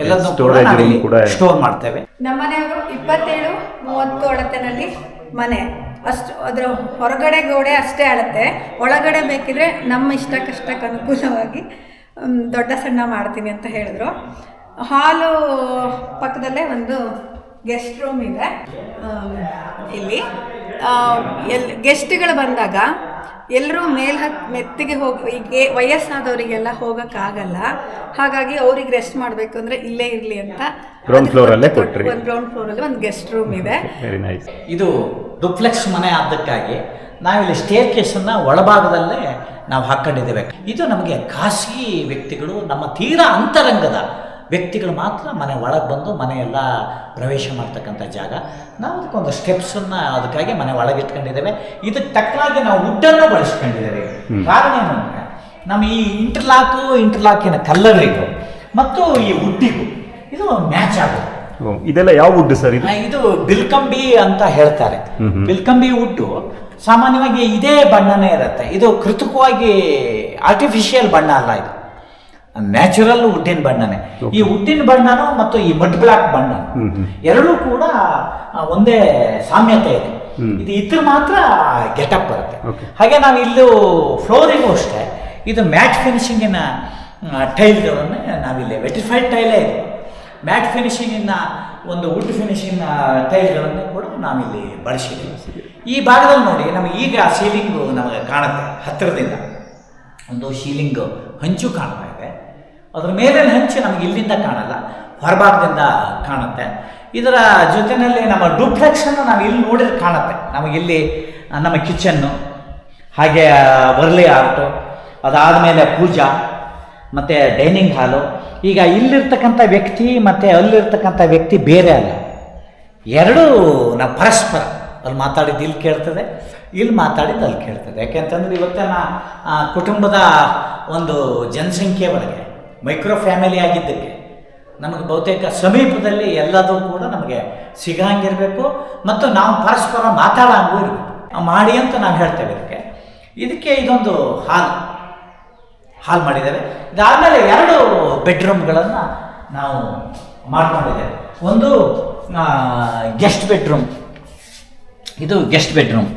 ಎಲ್ಲದನ್ನು ಕೂಡ ಸ್ಟೋರ್ ಮಾಡ್ತೇವೆ. ನಮ್ಮ ಮನೆಯವರು ಇಪ್ಪತ್ತೇಳು ಮೂವತ್ತು ಅಳತೆನಲ್ಲಿ ಮನೆ. ಅಷ್ಟು ಅದರ ಹೊರಗಡೆ ಗೋಡೆ ಅಷ್ಟೇ ಅಳತೆ. ಒಳಗಡೆ ಬೇಕಿದ್ರೆ ನಮ್ಮ ಇಷ್ಟಕ್ಕಷ್ಟಕ್ಕೆ ಅನುಕೂಲವಾಗಿ ದೊಡ್ಡ ಸಣ್ಣ ಮಾಡ್ತೀನಿ ಅಂತ ಹೇಳಿದ್ರು. ಹಾಲು ಪಕ್ಕದಲ್ಲೇ ಒಂದು ಗೆಸ್ಟ್ ರೂಮ್ ಇದೆ. ಇಲ್ಲಿ. ಎಲ್ ಗೆಸ್ಟ್ಗಳು ಬಂದಾಗ ಎಲ್ಲರೂ ಮೇಲ್ ಹತ್ ಮೆತ್ತಿಗೆ ಹೋಗಿ ಈಗ ವಯಸ್ಸಾದವರಿಗೆಲ್ಲ ಹೋಗೋಕ್ಕಾಗಲ್ಲ. ಹಾಗಾಗಿ ಅವ್ರಿಗೆ ರೆಸ್ಟ್ ಮಾಡಬೇಕು ಅಂದರೆ ಇಲ್ಲೇ ಇರಲಿ ಅಂತ ಗ್ರೌಂಡ್ ಫ್ಲೋರ್ ಅಲ್ಲೇ ಕೊಟ್ರಿ. ಒಂದು ಗ್ರೌಂಡ್ ಫ್ಲೋರಲ್ಲಿ ಒಂದು ಗೆಸ್ಟ್ ರೂಮ್ ಇದೆ. ವೆರಿ ನೈಸ್ ಇದು ಡುಪ್ಲೆಕ್ಸ್ ಮನೆ ಆದ್ದಕ್ಕಾಗಿ ನಾವಿಲ್ಲಿ ಸ್ಟೇರ್ ಕೇಸನ್ನು ಒಳಭಾಗದಲ್ಲೇ ನಾವು ಹಾಕ್ಕೊಂಡಿದ್ದೇವೆ ಇದು ನಮಗೆ ಖಾಸಗಿ ವ್ಯಕ್ತಿಗಳು ನಮ್ಮ ತೀರಾ ಅಂತರಂಗದ ವ್ಯಕ್ತಿಗಳು ಮಾತ್ರ ಮನೆ ಒಳಗೆ ಬಂದು ಮನೆಯೆಲ್ಲ ಪ್ರವೇಶ ಮಾಡ್ತಕ್ಕಂಥ ಜಾಗ. ನಾವು ಅದಕ್ಕೊಂದು ಸ್ಟೆಪ್ಸನ್ನು ಅದಕ್ಕಾಗಿ ಮನೆ ಒಳಗೆ ಇಟ್ಕೊಂಡಿದ್ದೇವೆ. ಇದಕ್ಕೆ ತಕ್ಕನಾಗಿ ನಾವು ವುಡ್ಡನ್ನು ಬಳಸ್ಕೊಂಡಿದ್ದೇವೆ. ಕಾರಣ ಏನು ಅಂದರೆ ನಮ್ಮ ಈ ಇಂಟರ್ಲಾಕು ಇಂಟರ್ಲಾಕಿನ ಕಲ್ಲರಿಗೂ ಮತ್ತು ಈ ವುಡ್ಡಿಗೂ ಇದು ಮ್ಯಾಚ್ ಆಗುತ್ತೆ. ಇದೆಲ್ಲ ಯಾವ ವುಡ್ ಸರ್ ಇದು? ಬಿಲ್ಕಂಬಿ ಅಂತ ಹೇಳ್ತಾರೆ. ಬಿಲ್ಕಂಬಿ ಉಡ್ಡು ಸಾಮಾನ್ಯವಾಗಿ ಇದೇ ಬಣ್ಣನೇ ಇರುತ್ತೆ. ಇದು ಕೃತಕವಾಗಿ ಆರ್ಟಿಫಿಷಿಯಲ್ ಬಣ್ಣ ಅಲ್ಲ ಇದು. ನ್ಯಾಚುರಲ್ ಉಡ್ಡಿನ ಬಣ್ಣನೇ ಈ ಉಡ್ಡಿನ ಬಣ್ಣನೂ ಮತ್ತು ಈ ಮಡ್ ಬ್ಲಾಕ್ ಬಣ್ಣ. ಎರಡೂ ಕೂಡ ಒಂದೇ ಸಾಮ್ಯತೆ ಇದೆ. ಇದು ಇದ್ರ ಮಾತ್ರ ಗೆಟಪ್ ಬರುತ್ತೆ. ಹಾಗೆ ನಾನು ಇಲ್ಲೂ ಫ್ಲೋರಿಗೂ ಅಷ್ಟೇ. ಇದು ಮ್ಯಾಟ್ ಫಿನಿಶಿಂಗಿನ ಟೈಲ್ಗಳನ್ನು ನಾವಿಲ್ಲಿ ವೆಟಿಫೈಡ್ ಟೈಲೇ ಇದೆ. ಮ್ಯಾಟ್ ಫಿನಿಶಿಂಗಿನ ಒಂದು ವುಡ್ ಫಿನಿಶಿಂಗ್ ಟೈಲ್ಗಳನ್ನು ಕೂಡ ನಾವಿಲ್ಲಿ ಬಳಸಿದ್ದೀವಿ. ಈ ಭಾಗದಲ್ಲಿ ನೋಡಿ ನಮಗೆ ಈಗ ಸೀಲಿಂಗು ನಮಗೆ ಕಾಣುತ್ತೆ ಹತ್ತಿರದಿಂದ. ಒಂದು ಶೀಲಿಂಗ್ ಹಂಚು ಕಾಣ್ತಾ ಇದೆ. ಅದ್ರ ಮೇಲಿನ ಹಂಚಿ ನಮಗೆ ಇಲ್ಲಿಂದ ಕಾಣಲ್ಲ, ಹೊರಭಾಗದಿಂದ ಕಾಣುತ್ತೆ. ಇದರ ಜೊತೆಯಲ್ಲಿ ನಮ್ಮ ಡುಪ್ಲೆಕ್ಷನ್ನು ನಾವು ಇಲ್ಲಿ ನೋಡಿದ್ರೆ ಕಾಣುತ್ತೆ. ನಮಗಿಲ್ಲಿ ಇಲ್ಲಿ ನಮ್ಮ ಕಿಚನ್ನು, ಹಾಗೆ ವರ್ಲಿ ಆರ್ಟು, ಅದಾದ ಮೇಲೆ ಪೂಜಾ, ಮತ್ತು ಡೈನಿಂಗ್ ಹಾಲು. ಈಗ ಇಲ್ಲಿರ್ತಕ್ಕಂಥ ವ್ಯಕ್ತಿ ಮತ್ತು ಅಲ್ಲಿರ್ತಕ್ಕಂಥ ವ್ಯಕ್ತಿ ಬೇರೆ ಅಲ್ಲ. ಎರಡೂ ನಾವು ಪರಸ್ಪರ. ಅಲ್ಲಿ ಮಾತಾಡಿದ್ದು ಇಲ್ಲಿ ಕೇಳ್ತದೆ, ಇಲ್ಲಿ ಮಾತಾಡಿದ್ದು ಅಲ್ಲಿ ಕೇಳ್ತದೆ. ಯಾಕೆಂತಂದ್ರೆ ಇವತ್ತಿನ ಕುಟುಂಬದ ಒಂದು ಜನಸಂಖ್ಯೆ ಒಳಗೆ ಮೈಕ್ರೋ ಫ್ಯಾಮಿಲಿ ಆಗಿದ್ದಕ್ಕೆ ನಮಗೆ ಬಹುತೇಕ ಸಮೀಪದಲ್ಲಿ ಎಲ್ಲದೂ ಕೂಡ ನಮಗೆ ಸಿಗಂಗಿರಬೇಕು ಮತ್ತು ನಾವು ಪರಸ್ಪರ ಮಾತಾಡಂಗೂ ಇರಬೇಕು. ಮಾಡಿ ಅಂತ ನಾವು ಹೇಳ್ತೇವೆ ಇದಕ್ಕೆ. ಇದಕ್ಕೆ ಇದೊಂದು ಹಾಲ್ ಹಾಲ್ ಮಾಡಿದ್ದೇವೆ. ಇದಾದಮೇಲೆ ಎರಡು ಬೆಡ್ರೂಮ್ಗಳನ್ನು ನಾವು ಮಾಡಿಕೊಂಡಿದ್ದೇವೆ. ಒಂದು ಗೆಸ್ಟ್ ಬೆಡ್ರೂಮ್ ಇದು ಗೆಸ್ಟ್ ಬೆಡ್ರೂಮ್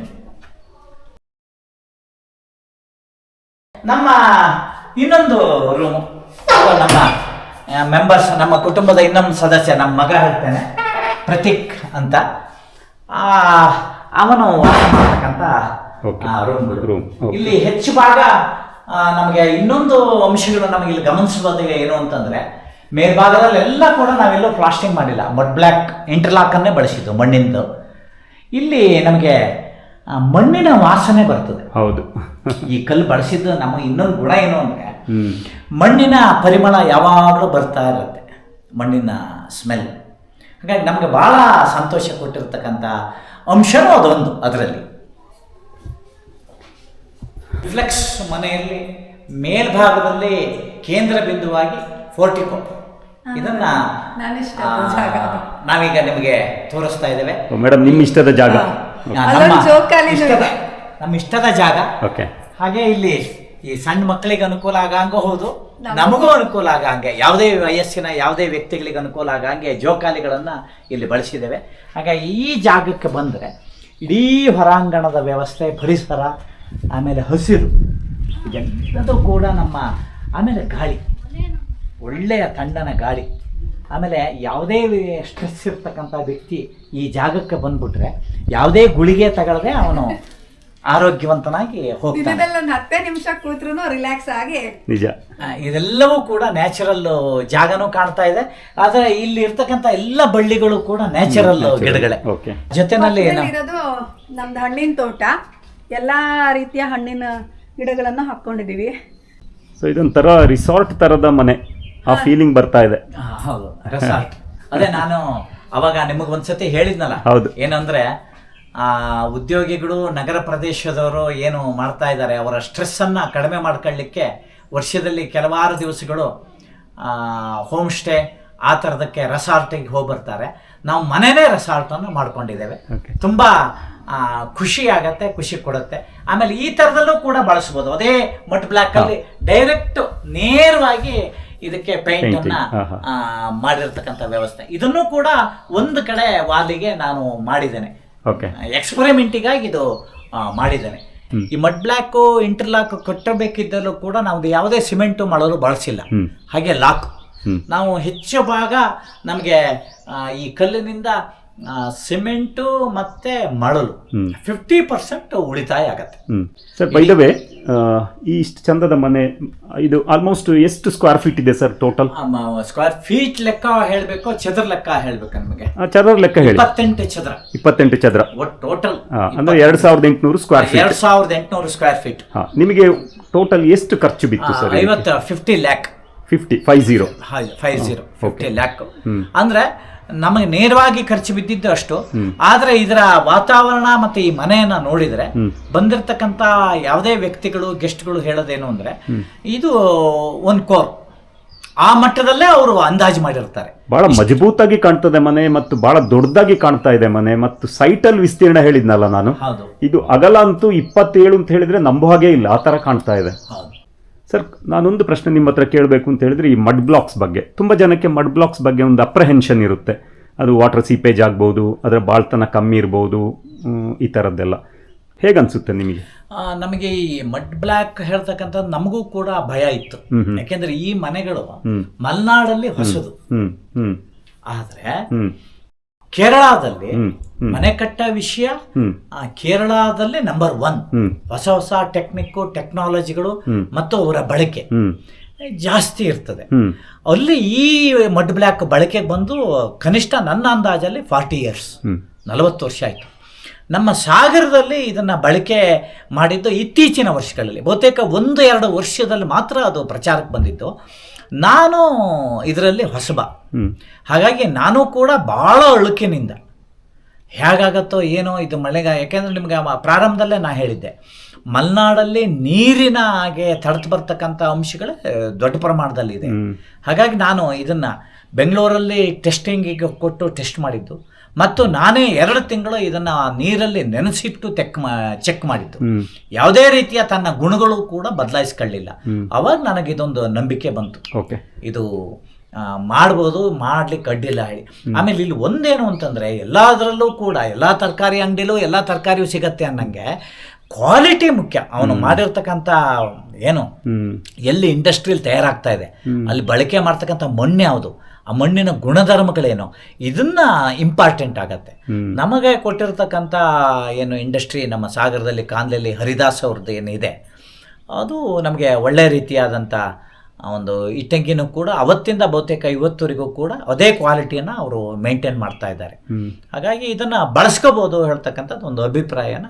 ನಮ್ಮ ಇನ್ನೊಂದು ರೂಮ್ ನಮ್ಮ ಮೆಂಬರ್ಸ್ ನಮ್ಮ ಕುಟುಂಬದ ಇನ್ನೊಂದು ಸದಸ್ಯ ನಮ್ಮ ಮಗ ಹೇಳ್ತೇನೆ ಪ್ರತೀಕ್ ಅಂತ. ಅವನು ವಾಸ ಮಾಡ್ತಕ್ಕಂಥ ರೂಮ್. ಇಲ್ಲಿ ಹೆಚ್ಚು ಭಾಗ ನಮಗೆ ಇನ್ನೊಂದು ಅಂಶಗಳು ನಮಗೆ ಇಲ್ಲಿ ಗಮನಿಸಬಹುದಾಗಿದೆ ಏನು ಅಂತಂದ್ರೆ ಮೇಲ್ಭಾಗದಲ್ಲೆಲ್ಲ ಕೂಡ ನಾವೆಲ್ಲೂ ಪ್ಲಾಸ್ಟಿಂಗ್ ಮಾಡಿಲ್ಲ. ಮಡ್ ಬ್ಲ್ಯಾಕ್ ಇಂಟರ್ಲಾಕನ್ನೇ ಬಳಸಿದ್ದು ಮಣ್ಣಿಂದು. ಇಲ್ಲಿ ನಮಗೆ ಮಣ್ಣಿನ ವಾಸನೆ ಬರ್ತದೆ. ಹೌದು. ಈ ಕಲ್ಲು ಬಳಸಿದ್ದು ನಮ್ಮ ಇನ್ನೊಂದು ಗುಣ ಏನು ಅಂದರೆ ಮಣ್ಣಿನ ಪರಿಮಳ ಯಾವಾಗಲೂ ಬರ್ತಾ ಇರುತ್ತೆ. ಮಣ್ಣಿನ ಸ್ಮೆಲ್ ಹಾಗಾಗಿ ನಮಗೆ ಭಾಳ ಸಂತೋಷ ಕೊಟ್ಟಿರ್ತಕ್ಕಂಥ ಅಂಶನೂ ಅದೊಂದು ಅದರಲ್ಲಿ. ರಿಫ್ಲೆಕ್ಸ್ ಮನೆಯಲ್ಲಿ ಮೇಲ್ಭಾಗದಲ್ಲಿ ಕೇಂದ್ರ ಬಿಂದುವಾಗಿ ಫೋರ್ಟಿಕೋ ಇದನ್ನ. ನಾವೀಗ ನಿಮಗೆ ತೋರಿಸ್ತಾ ಇದ್ದೇವೆ. ಮೇಡಮ್ ನಿಮ್ಮ ಇಷ್ಟದ ಜಾಗ ಅಲ್ಲೊಂದು ನಮ್ಮ ಇಷ್ಟದ ನಮ್ಮ ಇಷ್ಟದ ಜಾಗ. ಓಕೆ ಹಾಗೆ ಇಲ್ಲಿ ಈ ಸಣ್ಣ ಮಕ್ಕಳಿಗೆ ಅನುಕೂಲ ಆಗಂಗ ಹೌದು ನಮಗೂ ಅನುಕೂಲ ಆಗಂಗೆ ಯಾವುದೇ ವಯಸ್ಸಿನ ಯಾವುದೇ ವ್ಯಕ್ತಿಗಳಿಗೆ ಅನುಕೂಲ ಆಗಂಗೆ ಜೋಕಾಲಿಗಳನ್ನು ಇಲ್ಲಿ ಬಳಸಿದ್ದೇವೆ. ಹಾಗಾಗಿ ಈ ಜಾಗಕ್ಕೆ ಬಂದರೆ ಇಡೀ ಹೊರಾಂಗಣದ ವ್ಯವಸ್ಥೆ ಪರಿಸರ ಆಮೇಲೆ ಹಸಿರು ಎಲ್ಲದೂ ಕೂಡ ನಮ್ಮ ಆಮೇಲೆ ಗಾಳಿ ಒಳ್ಳೆಯ ತಣ್ಣನ ಗಾಳಿ. ಆಮೇಲೆ ಯಾವುದೇ ಸ್ಟ್ರೆಸ್ ಇರ್ತಕ್ಕಂಥ ವ್ಯಕ್ತಿ ಈ ಜಾಗಕ್ಕೆ ಬಂದ್ಬಿಟ್ರೆ ಯಾವುದೇ ಗುಳಿಗೆ ತಗೊಳ್ಳದೆ ಅವನು ಆರೋಗ್ಯವಂತನಾಗಿ ಹೋಗ್ತಾನೆ. ಹತ್ತೇ ನಿಮಿಷ ಕೂತ್ರು ರಿಲ್ಯಾಕ್ಸ್ ಆಗಿ ನಿಜ. ಇದೆಲ್ಲವೂ ಕೂಡ ನ್ಯಾಚುರಲ್ ಜಾಗನೂ ಕಾಣ್ತಾ ಇದೆ. ಆದ್ರೆ ಇಲ್ಲಿ ಇರ್ತಕ್ಕಂಥ ಎಲ್ಲ ಬಳ್ಳಿಗಳು ಕೂಡ ನ್ಯಾಚುರಲ್ ಗಿಡಗಳೇ. ಓಕೆ ಜೊತೆನಲ್ಲಿ ಇರೋದು ನಮ್ದು ಹಣ್ಣಿನ ತೋಟ. ಎಲ್ಲಾ ರೀತಿಯ ಹಣ್ಣಿನ ಗಿಡಗಳನ್ನು ಹಾಕೊಂಡಿದೀವಿ ಸೊ ಇದೊಂಥರ ರಿಸಾರ್ಟ್ ತರದ ಮನೆ. ಆ ಫೀಲಿಂಗ್ ಬರ್ತಾ ಇದೆ. ಹೌದು. ರೆಸಾರ್ಟ್ ಅದೇ ನಾನು ಅವಾಗ ನಿಮಗೆ ಒಂದ್ಸತಿ ಹೇಳಿದ್ನಲ್ಲ. ಹೌದು. ಏನಂದ್ರೆ ಆ ಉದ್ಯೋಗಿಗಳು ನಗರ ಪ್ರದೇಶದವರು ಏನು ಮಾಡ್ತಾ ಇದ್ದಾರೆ ಅವರ ಸ್ಟ್ರೆಸ್ ಅನ್ನ ಕಡಿಮೆ ಮಾಡ್ಕೊಳ್ಳಿಕ್ಕೆ ವರ್ಷದಲ್ಲಿ ಕೆಲವಾರು ದಿವಸಗಳು ಹೋಮ್ ಸ್ಟೇ ಆ ಥರದಕ್ಕೆ ರೆಸಾರ್ಟಿಗೆ ಹೋಗಿ ಬರ್ತಾರೆ ನಾವು ರೆಸಾರ್ಟ್ ರೆಸಾರ್ಟನ್ನು ಮಾಡ್ಕೊಂಡಿದ್ದೇವೆ. ತುಂಬಾ ಖುಷಿ ಆಗತ್ತೆ ಖುಷಿ ಕೊಡುತ್ತೆ. ಆಮೇಲೆ ಈ ಥರದಲ್ಲೂ ಕೂಡ ಬಳಸ್ಬೋದು. ಅದೇ ಮಟ್ ಬ್ಲ್ಯಾಕಲ್ಲಿ ಡೈರೆಕ್ಟ್ ನೇರವಾಗಿ ಇದಕ್ಕೆ ಪೇಂಟ್ ಅನ್ನ ಮಾಡಿರ್ತಕ್ಕಂಥ ವ್ಯವಸ್ಥೆ. ಇದನ್ನು ಕೂಡ ಒಂದು ಕಡೆ ವಾಲಿಗೆ ನಾನು ಮಾಡಿದ್ದೇನೆ. ಎಕ್ಸ್ಪರಿಮೆಂಟಿಗಾಗಿ ಇದು ಮಾಡಿದ್ದೇನೆ. ಈ ಮಡ್ ಬ್ಲಾಕ್ ಇಂಟರ್ಲಾಕ್ ಕಟ್ಟಬೇಕಿದ್ದಲ್ಲೂ ಕೂಡ ನಾವು ಯಾವುದೇ ಸಿಮೆಂಟು ಮಾಡಲು ಬಳಸಿಲ್ಲ. ಹಾಗೆ ಲಾಕ್ ನಾವು ಹೆಚ್ಚು ಭಾಗ ನಮಗೆ ಈ ಕಲ್ಲಿನಿಂದ ಸಿಮೆಂಟು ಮತ್ತೆ ಮಳಲು. ಫಿಫ್ಟಿ ಪರ್ಸೆಂಟ್ ಉಳಿತಾಯ ಆಗತ್ತೆ. ಈ ಇಷ್ಟು ಚಂದದ ಮನೆ ಇದು ಆಲ್ಮೋಸ್ಟ್ ಎಷ್ಟು ಸ್ಕ್ವೇರ್ ಫೀಟ್ ಇದೆ ಸರ್ ಟೋಟಲ್ ಸ್ಕ್ವೇರ್ ಫೀಟ್ ಲೆಕ್ಕ ಹೇಳಬೇಕು ಚದರ ಲೆಕ್ಕ ಹೇಳ್ಬೇಕು ನಮಗೆ? ಚದರ ಲೆಕ್ಕ ಹೇಳಿ. ಇಪ್ಪತ್ತೆಂಟು ಚದರ. ಇಪ್ಪತ್ತೆಂಟು ಚದರ. ಟೋಟಲ್ ಅಂದ್ರೆ ಎರಡ್ ಸಾವಿರದ ಎಂಟುನೂರು ಸ್ಕ್ವೇರ್ ಫೀಟ್ ಎರಡ್ ಸಾವಿರದ ಎಂಟುನೂರು ಸ್ಕ್ವೇರ್ ಫೀಟ್ ನಿಮಗೆ ಟೋಟಲ್ ಎಷ್ಟು ಖರ್ಚು ಬಿತ್ತು ಸರ್ ಐವತ್ತು fifty lakh fifty five zero five zero fifty lakh ಅಂದ್ರೆ ನಮಗೆ ನೇರವಾಗಿ ಖರ್ಚು ಬಿದ್ದಿದ್ದು ಅಷ್ಟು. ಆದರೆ ಇದರ ವಾತಾವರಣ ಮತ್ತೆ ಈ ಮನೆಯನ್ನ ನೋಡಿದ್ರೆ ಬಂದಿರತಕ್ಕಂಥ ಯಾವುದೇ ವ್ಯಕ್ತಿಗಳು ಗೆಸ್ಟ್ಗಳು ಹೇಳೋದೇನು ಅಂದ್ರೆ ಇದು ಒಂದು ಕೋರ್. ಆ ಮಟ್ಟದಲ್ಲೇ ಅವರು ಅಂದಾಜು ಮಾಡಿರ್ತಾರೆ. ಬಹಳ ಮಜಬೂತಾಗಿ ಕಾಣ್ತದೆ ಮನೆ ಮತ್ತು ಬಹಳ ದೊಡ್ಡದಾಗಿ ಕಾಣ್ತಾ ಇದೆ ಮನೆ ಮತ್ತು ಸೈಟಲ್ ವಿಸ್ತೀರ್ಣ ಹೇಳಿದ್ನಲ್ಲ ನಾನು. ಇದು ಅಗಲ ಅಂತೂ ಇಪ್ಪತ್ತೇಳು ಅಂತ ಹೇಳಿದ್ರೆ ನಂಬೋ ಹಾಗೆ ಇಲ್ಲ. ಆ ತರ ಕಾಣ್ತಾ ಇದೆ. ಸರ್ ನಾನೊಂದು ಪ್ರಶ್ನೆ ನಿಮ್ಮ ಹತ್ರ ಕೇಳಬೇಕು ಅಂತ ಹೇಳಿದ್ರೆ ಈ ಮಡ್ ಬ್ಲಾಕ್ಸ್ ಬಗ್ಗೆ. ತುಂಬ ಜನಕ್ಕೆ ಮಡ್ ಬ್ಲಾಕ್ಸ್ ಬಗ್ಗೆ ಒಂದು ಅಪ್ರಹೆನ್ಷನ್ ಇರುತ್ತೆ. ಅದು ವಾಟರ್ ಸೀಪೇಜ್ ಆಗ್ಬೋದು ಅದರ ಬಾಳ್ತನ ಕಮ್ಮಿ ಇರ್ಬೋದು ಈ ಥರದ್ದೆಲ್ಲ ಹೇಗನ್ಸುತ್ತೆ ನಿಮಗೆ? ನಮಗೆ ಈ ಮಡ್ ಬ್ಲಾಕ್ ಹೇಳ್ತಕ್ಕಂಥದ್ದು ನಮಗೂ ಕೂಡ ಭಯ ಇತ್ತು. ಯಾಕೆಂದ್ರೆ ಈ ಮನೆಗಳು. ಮಲೆನಾಡಲ್ಲಿ ಹೊಸದು. ಆದರೆ ಕೇರಳದಲ್ಲಿ ಮನೆ ಕಟ್ಟ ವಿಷಯ ಆ, ಕೇರಳದಲ್ಲಿ ನಂಬರ್ ಒನ್ ಹೊಸ ಹೊಸ ಟೆಕ್ನಿಕ್ಕು ಟೆಕ್ನಾಲಜಿಗಳು ಮತ್ತು ಅವರ ಬಳಕೆ. ಜಾಸ್ತಿ ಇರ್ತದೆ. ಅಲ್ಲಿ ಈ ಮಡ್ ಬ್ಲ್ಯಾಕ್ ಬಳಕೆಗೆ ಬಂದು ಕನಿಷ್ಠ ನನ್ನ ಅಂದಾಜಲ್ಲಿ ಫಾರ್ಟಿ ಇಯರ್ಸ್ ನಲವತ್ತು ವರ್ಷ ಆಯಿತು. ನಮ್ಮ ಸಾಗರದಲ್ಲಿ ಇದನ್ನು ಬಳಕೆ ಮಾಡಿದ್ದು ಇತ್ತೀಚಿನ ವರ್ಷಗಳಲ್ಲಿ. ಬಹುತೇಕ ಒಂದು ಎರಡು ವರ್ಷದಲ್ಲಿ ಮಾತ್ರ ಅದು ಪ್ರಚಾರಕ್ಕೆ ಬಂದಿದ್ದು. ನಾನು ಇದರಲ್ಲಿ ಹೊಸಬ. ಹಾಗಾಗಿ ನಾನು ಕೂಡ ಭಾಳ ಅಳುಕಿನಿಂದ. ಹೇಗಾಗತ್ತೋ ಏನೋ ಇದು ಮಳೆಗಾಲ ಯಾಕೆಂದರೆ ನಿಮಗೆ ಆ ಪ್ರಾರಂಭದಲ್ಲೇ ನಾ ಹೇಳಿದ್ದೆ. ಮಲೆನಾಡಲ್ಲಿ ನೀರಿನ ಹಾಗೆ ತಡೆದು ಬರ್ತಕ್ಕಂಥ ಅಂಶಗಳು ದೊಡ್ಡ ಪ್ರಮಾಣದಲ್ಲಿ ಇದೆ ಹಾಗಾಗಿ ನಾನು ಇದನ್ನು ಬೆಂಗಳೂರಲ್ಲಿ ಟೆಸ್ಟಿಂಗಿಗೆ ಕೊಟ್ಟು ಟೆಸ್ಟ್ ಮಾಡಿದ್ದು. ಮತ್ತು ನಾನೇ ಎರಡು ತಿಂಗಳು ಇದನ್ನು ನೀರಲ್ಲಿ ನೆನೆಸಿಟ್ಟು ತೆಕ್ ಮಾ ಚೆಕ್ ಮಾಡಿದ್ದು. ಯಾವುದೇ ರೀತಿಯ ತನ್ನ ಗುಣಗಳು ಕೂಡ ಬದಲಾಯಿಸ್ಕೊಳ್ಳಿಲ್ಲ. ಅವಾಗ ನನಗೆ ಇದೊಂದು ನಂಬಿಕೆ ಬಂತು. ಓಕೆ. ಇದು ಮಾಡ್ಬೋದು ಮಾಡ್ಲಿಕ್ಕೆ ಅಡ್ಡಿಲ್ಲ ಹೇಳಿ. ಆಮೇಲೆ ಇಲ್ಲಿ ಒಂದೇನು ಅಂತಂದರೆ ಎಲ್ಲದರಲ್ಲೂ ಕೂಡ ಎಲ್ಲ ತರಕಾರಿ ಅಂಗಡಿಲೂ ಎಲ್ಲ ತರಕಾರಿಯೂ ಸಿಗತ್ತೆ ಅನ್ನಂಗೆ ಕ್ವಾಲಿಟಿ ಮುಖ್ಯ. ಅವನು ಮಾಡಿರ್ತಕ್ಕಂಥ ಏನು? ಎಲ್ಲಿ ಇಂಡಸ್ಟ್ರಿಯಲ್ಲಿ ತಯಾರಾಗ್ತಾ ಇದೆ. ಅಲ್ಲಿ ಬಳಕೆ ಮಾಡ್ತಕ್ಕಂಥ ಮಣ್ಣು ಯಾವುದು? ಆ ಮಣ್ಣಿನ ಗುಣಧರ್ಮಗಳೇನು? ಇದನ್ನ ಇಂಪಾರ್ಟೆಂಟ್ ಆಗತ್ತೆ. ನಮಗೆ ಕೊಟ್ಟಿರ್ತಕ್ಕಂಥ ಏನು ಇಂಡಸ್ಟ್ರಿ ನಮ್ಮ ಸಾಗರದಲ್ಲಿ ಕಾಂದ್ಲಲ್ಲಿ ಹರಿದಾಸ್ ಅವ್ರದ್ದು ಏನಿದೆ ಅದು ನಮಗೆ ಒಳ್ಳೆ ರೀತಿಯಾದಂಥ ಒಂದು ಇಟ್ಟಂಗಿನೂ ಕೂಡ ಅವತ್ತಿಂದ ಬಹುತೇಕ ಇವತ್ತುವರೆಗೂ ಕೂಡ ಅದೇ ಕ್ವಾಲಿಟಿಯನ್ನು ಅವರು ಮೇಂಟೈನ್ ಮಾಡ್ತಾ ಇದ್ದಾರೆ. ಹಾಗಾಗಿ ಇದನ್ನು ಬಳಸ್ಕೋಬೋದು ಹೇಳ್ತಕ್ಕಂಥದ್ದು ಒಂದು ಅಭಿಪ್ರಾಯನ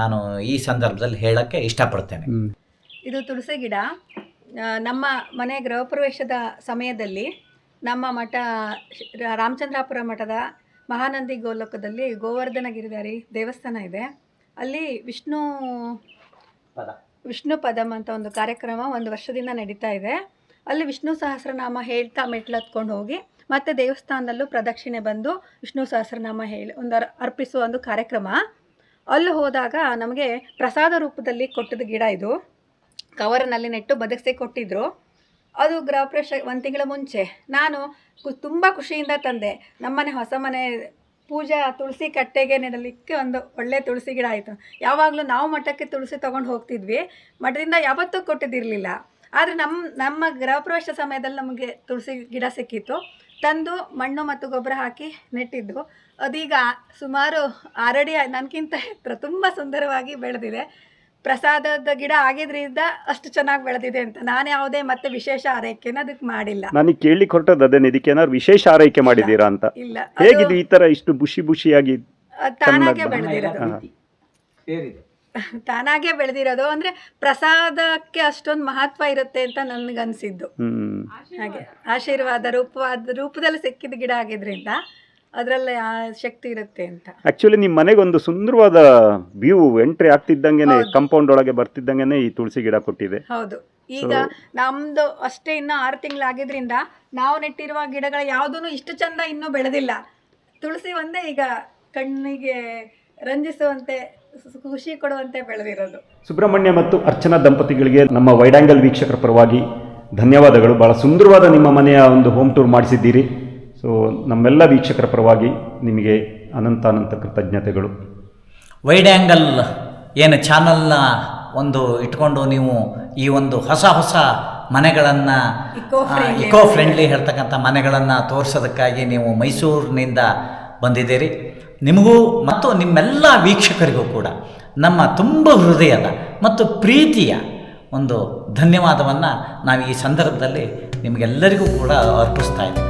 ನಾನು ಈ ಸಂದರ್ಭದಲ್ಲಿ ಹೇಳೋಕ್ಕೆ ಇಷ್ಟಪಡ್ತೇನೆ. ಇದು ತುಳಸಿ ಗಿಡ ನಮ್ಮ ಮನೆ ಗೃಹ ಪ್ರವೇಶದ ಸಮಯದಲ್ಲಿ ನಮ್ಮ ಮಠ ರಾಮಚಂದ್ರಾಪುರ ಮಠದ ಮಹಾನಂದಿ ಗೋಲೋಕದಲ್ಲಿ ಗೋವರ್ಧನ ಗಿರಿಧಾರಿ ದೇವಸ್ಥಾನ ಇದೆ. ಅಲ್ಲಿ ವಿಷ್ಣು ವಿಷ್ಣು ಪದಮ್ ಅಂತ ಒಂದು ಕಾರ್ಯಕ್ರಮ ಒಂದು ವರ್ಷದಿಂದ ನಡೀತಾ ಇದೆ. ಅಲ್ಲಿ ವಿಷ್ಣು ಸಹಸ್ರನಾಮ ಹೇಳ್ತಾ ಮೆಟ್ಲು ಹತ್ಕೊಂಡು ಹೋಗಿ ಮತ್ತೆ ದೇವಸ್ಥಾನದಲ್ಲೂ ಪ್ರದಕ್ಷಿಣೆ ಬಂದು ವಿಷ್ಣು ಸಹಸ್ರನಾಮ ಹೇಳಿ ಒಂದು ಅರ್- ಅರ್ಪಿಸುವ ಒಂದು ಕಾರ್ಯಕ್ರಮ. ಅಲ್ಲಿ ಹೋದಾಗ ನಮಗೆ ಪ್ರಸಾದ ರೂಪದಲ್ಲಿ ಕೊಟ್ಟಿದ್ದ ಗಿಡ ಇದು. ಕವರ್ನಲ್ಲಿ ನೆಟ್ಟು ಬದಕಿಸಿ ಕೊಟ್ಟಿದ್ರು. ಅದು ಗೃಹಪ್ರವೇಶ ಒಂದು ತಿಂಗಳ ಮುಂಚೆ. ನಾನು ಕು ತುಂಬ ಖುಷಿಯಿಂದ ತಂದೆ. ನಮ್ಮನೆ ಹೊಸ ಮನೆ, ಪೂಜಾ ತುಳಸಿ ಕಟ್ಟೆಗೆ ನೆಡಲಿಕ್ಕೆ ಒಂದು ಒಳ್ಳೆ ತುಳಸಿ ಗಿಡ ಆಯಿತು. ಯಾವಾಗಲೂ ನಾವು ಮಠಕ್ಕೆ ತುಳಸಿ ತೊಗೊಂಡು ಹೋಗ್ತಿದ್ವಿ. ಮಠದಿಂದ ಯಾವತ್ತೂ ಕೊಟ್ಟಿದ್ದಿರಲಿಲ್ಲ. ಆದರೆ ನಮ್ಮ ನಮ್ಮ ಗೃಹಪ್ರವೇಶ ಸಮಯದಲ್ಲಿ ನಮಗೆ ತುಳಸಿ ಗಿಡ ಸಿಕ್ಕಿತ್ತು. ತಂದು ಮಣ್ಣು ಮತ್ತು ಗೊಬ್ಬರ ಹಾಕಿ ನೆಟ್ಟಿದ್ದು. ಅದೀಗ ಸುಮಾರು ಆರಡಿ ನನಗಿಂತ ಎತ್ತರ ತುಂಬ ಸುಂದರವಾಗಿ ಬೆಳೆದಿದೆ. ಪ್ರಸಾದದ ಗಿಡ ಆಗಿದ್ರಿಂದ ಅಷ್ಟು ಚೆನ್ನಾಗಿ ಬೆಳೆದಿದೆ ಅಂತ. ನಾನು ಯಾವುದೇ ಮತ್ತೆ ವಿಶೇಷ ಆರೈಕೆನ ಅದಕ್ಕೆ ಮಾಡಿಲ್ಲ. ನನಗೆ ಕೇಳಲಿಕ್ಕೆ ಹೊರಟದ್ದು ಅದೇನು ಇದಕ್ಕೆ ಏನಾದ್ರು ವಿಶೇಷ ಆರೈಕೆ ಮಾಡಿದ್ದೀರಾ ಅಂತ? ಇಲ್ಲ. ಹೇಗಿದೆ ಈ ತರ ಇಷ್ಟು ಬುಷಿ ಬುಷಿಯಾಗಿ ಅದು ತಾನಾಗೆ ಚೆನ್ನಾಗಿ ಬೆಳೆದಿರೋದು. ತಾನಾಗೆ ಬೆಳೆದಿರೋದು. ಅಂದ್ರೆ ಪ್ರಸಾದಕ್ಕೆ ಅಷ್ಟೊಂದು ಮಹತ್ವ ಇರುತ್ತೆ ಅಂತ ನನ್ಗನ್ಸಿದ್ದು. ಹ್ಮ್. ಹಾಗೆ. ಆಶೀರ್ವಾದ ರೂಪವಾದ ರೂಪದಲ್ಲಿ ಸಿಕ್ಕಿದ ಗಿಡ ಆಗಿದ್ರಿಂದ ಅದರಲ್ಲಿ ಆ ಶಕ್ತಿ ಇರುತ್ತೆ ಅಂತ. ಆಕ್ಚುಲಿ ನಿಮ್ಮ ಮನೆಗೆ ಒಂದು ಸುಂದರವಾದ ವ್ಯೂ ಎಂಟ್ರಿ ಆಗ್ತಿದ್ದಂಗೆನೆ ಕಂಪೌಂಡ್ ಕಾಂಪೌಂಡ್ ಒಳಗೆ ಬರ್ತಿದ್ದಂಗೆನೆ ಈ ತುಳಸಿ ಗಿಡ ಕೊಟ್ಟಿದೆ. ಹೌದು. ಈಗ ನಮ್ದು ಅಷ್ಟೇ ಇನ್ನು ಆರು ತಿಂಗಳಾಗಿದ್ರಿಂದ ನಾವು ನೆಟ್ಟಿರುವ ಗಿಡಗಳ ಯಾವುದೂ ಇಷ್ಟು ಚಂದ ಇನ್ನೂ ಬೆಳೆದಿಲ್ಲ. ತುಳಸಿ ಒಂದೇ ಈಗ ಕಣ್ಣಿಗೆ ರಂಜಿಸುವಂತೆ ಖುಷಿ ಕೊಡುವಂತೆ ಬೆಳೆದಿರೋದು. ಸುಬ್ರಹ್ಮಣ್ಯ ಮತ್ತು ಅರ್ಚನಾ ದಂಪತಿಗಳಿಗೆ ನಮ್ಮ ವೈಡಾಂಗಲ್ ವೀಕ್ಷಕರ ಪರವಾಗಿ ಧನ್ಯವಾದಗಳು. ಬಹಳ ಸುಂದರವಾದ ನಿಮ್ಮ ಮನೆಯ ಒಂದು ಹೋಮ್ ಟೂರ್ ಮಾಡಿಸಿದ್ದೀರಿ. ಸೊ ನಮ್ಮೆಲ್ಲ ವೀಕ್ಷಕರ ಪರವಾಗಿ ನಿಮಗೆ ಅನಂತ ಅನಂತ ಕೃತಜ್ಞತೆಗಳು. ವೈಡ್ ಆ್ಯಂಗಲ್ ಏನು ಚಾನಲ್ನ ಒಂದು ಇಟ್ಕೊಂಡು ನೀವು ಈ ಒಂದು ಹೊಸ ಹೊಸ ಮನೆಗಳನ್ನು ಇಕೋ ಫ್ರೆಂಡ್ಲಿ ಹೇಳ್ತಕ್ಕಂಥ ಮನೆಗಳನ್ನು ತೋರಿಸೋದಕ್ಕಾಗಿ ನೀವು ಮೈಸೂರಿನಿಂದ ಬಂದಿದ್ದೀರಿ. ನಿಮಗೂ ಮತ್ತು ನಿಮ್ಮೆಲ್ಲ ವೀಕ್ಷಕರಿಗೂ ಕೂಡ ನಮ್ಮ ತುಂಬ ಹೃದಯದ ಮತ್ತು ಪ್ರೀತಿಯ ಒಂದು ಧನ್ಯವಾದವನ್ನು ನಾವು ಈ ಸಂದರ್ಭದಲ್ಲಿ ನಿಮಗೆಲ್ಲರಿಗೂ ಕೂಡ ಅರ್ಪಿಸ್ತಾ ಇದ್ದೀವಿ.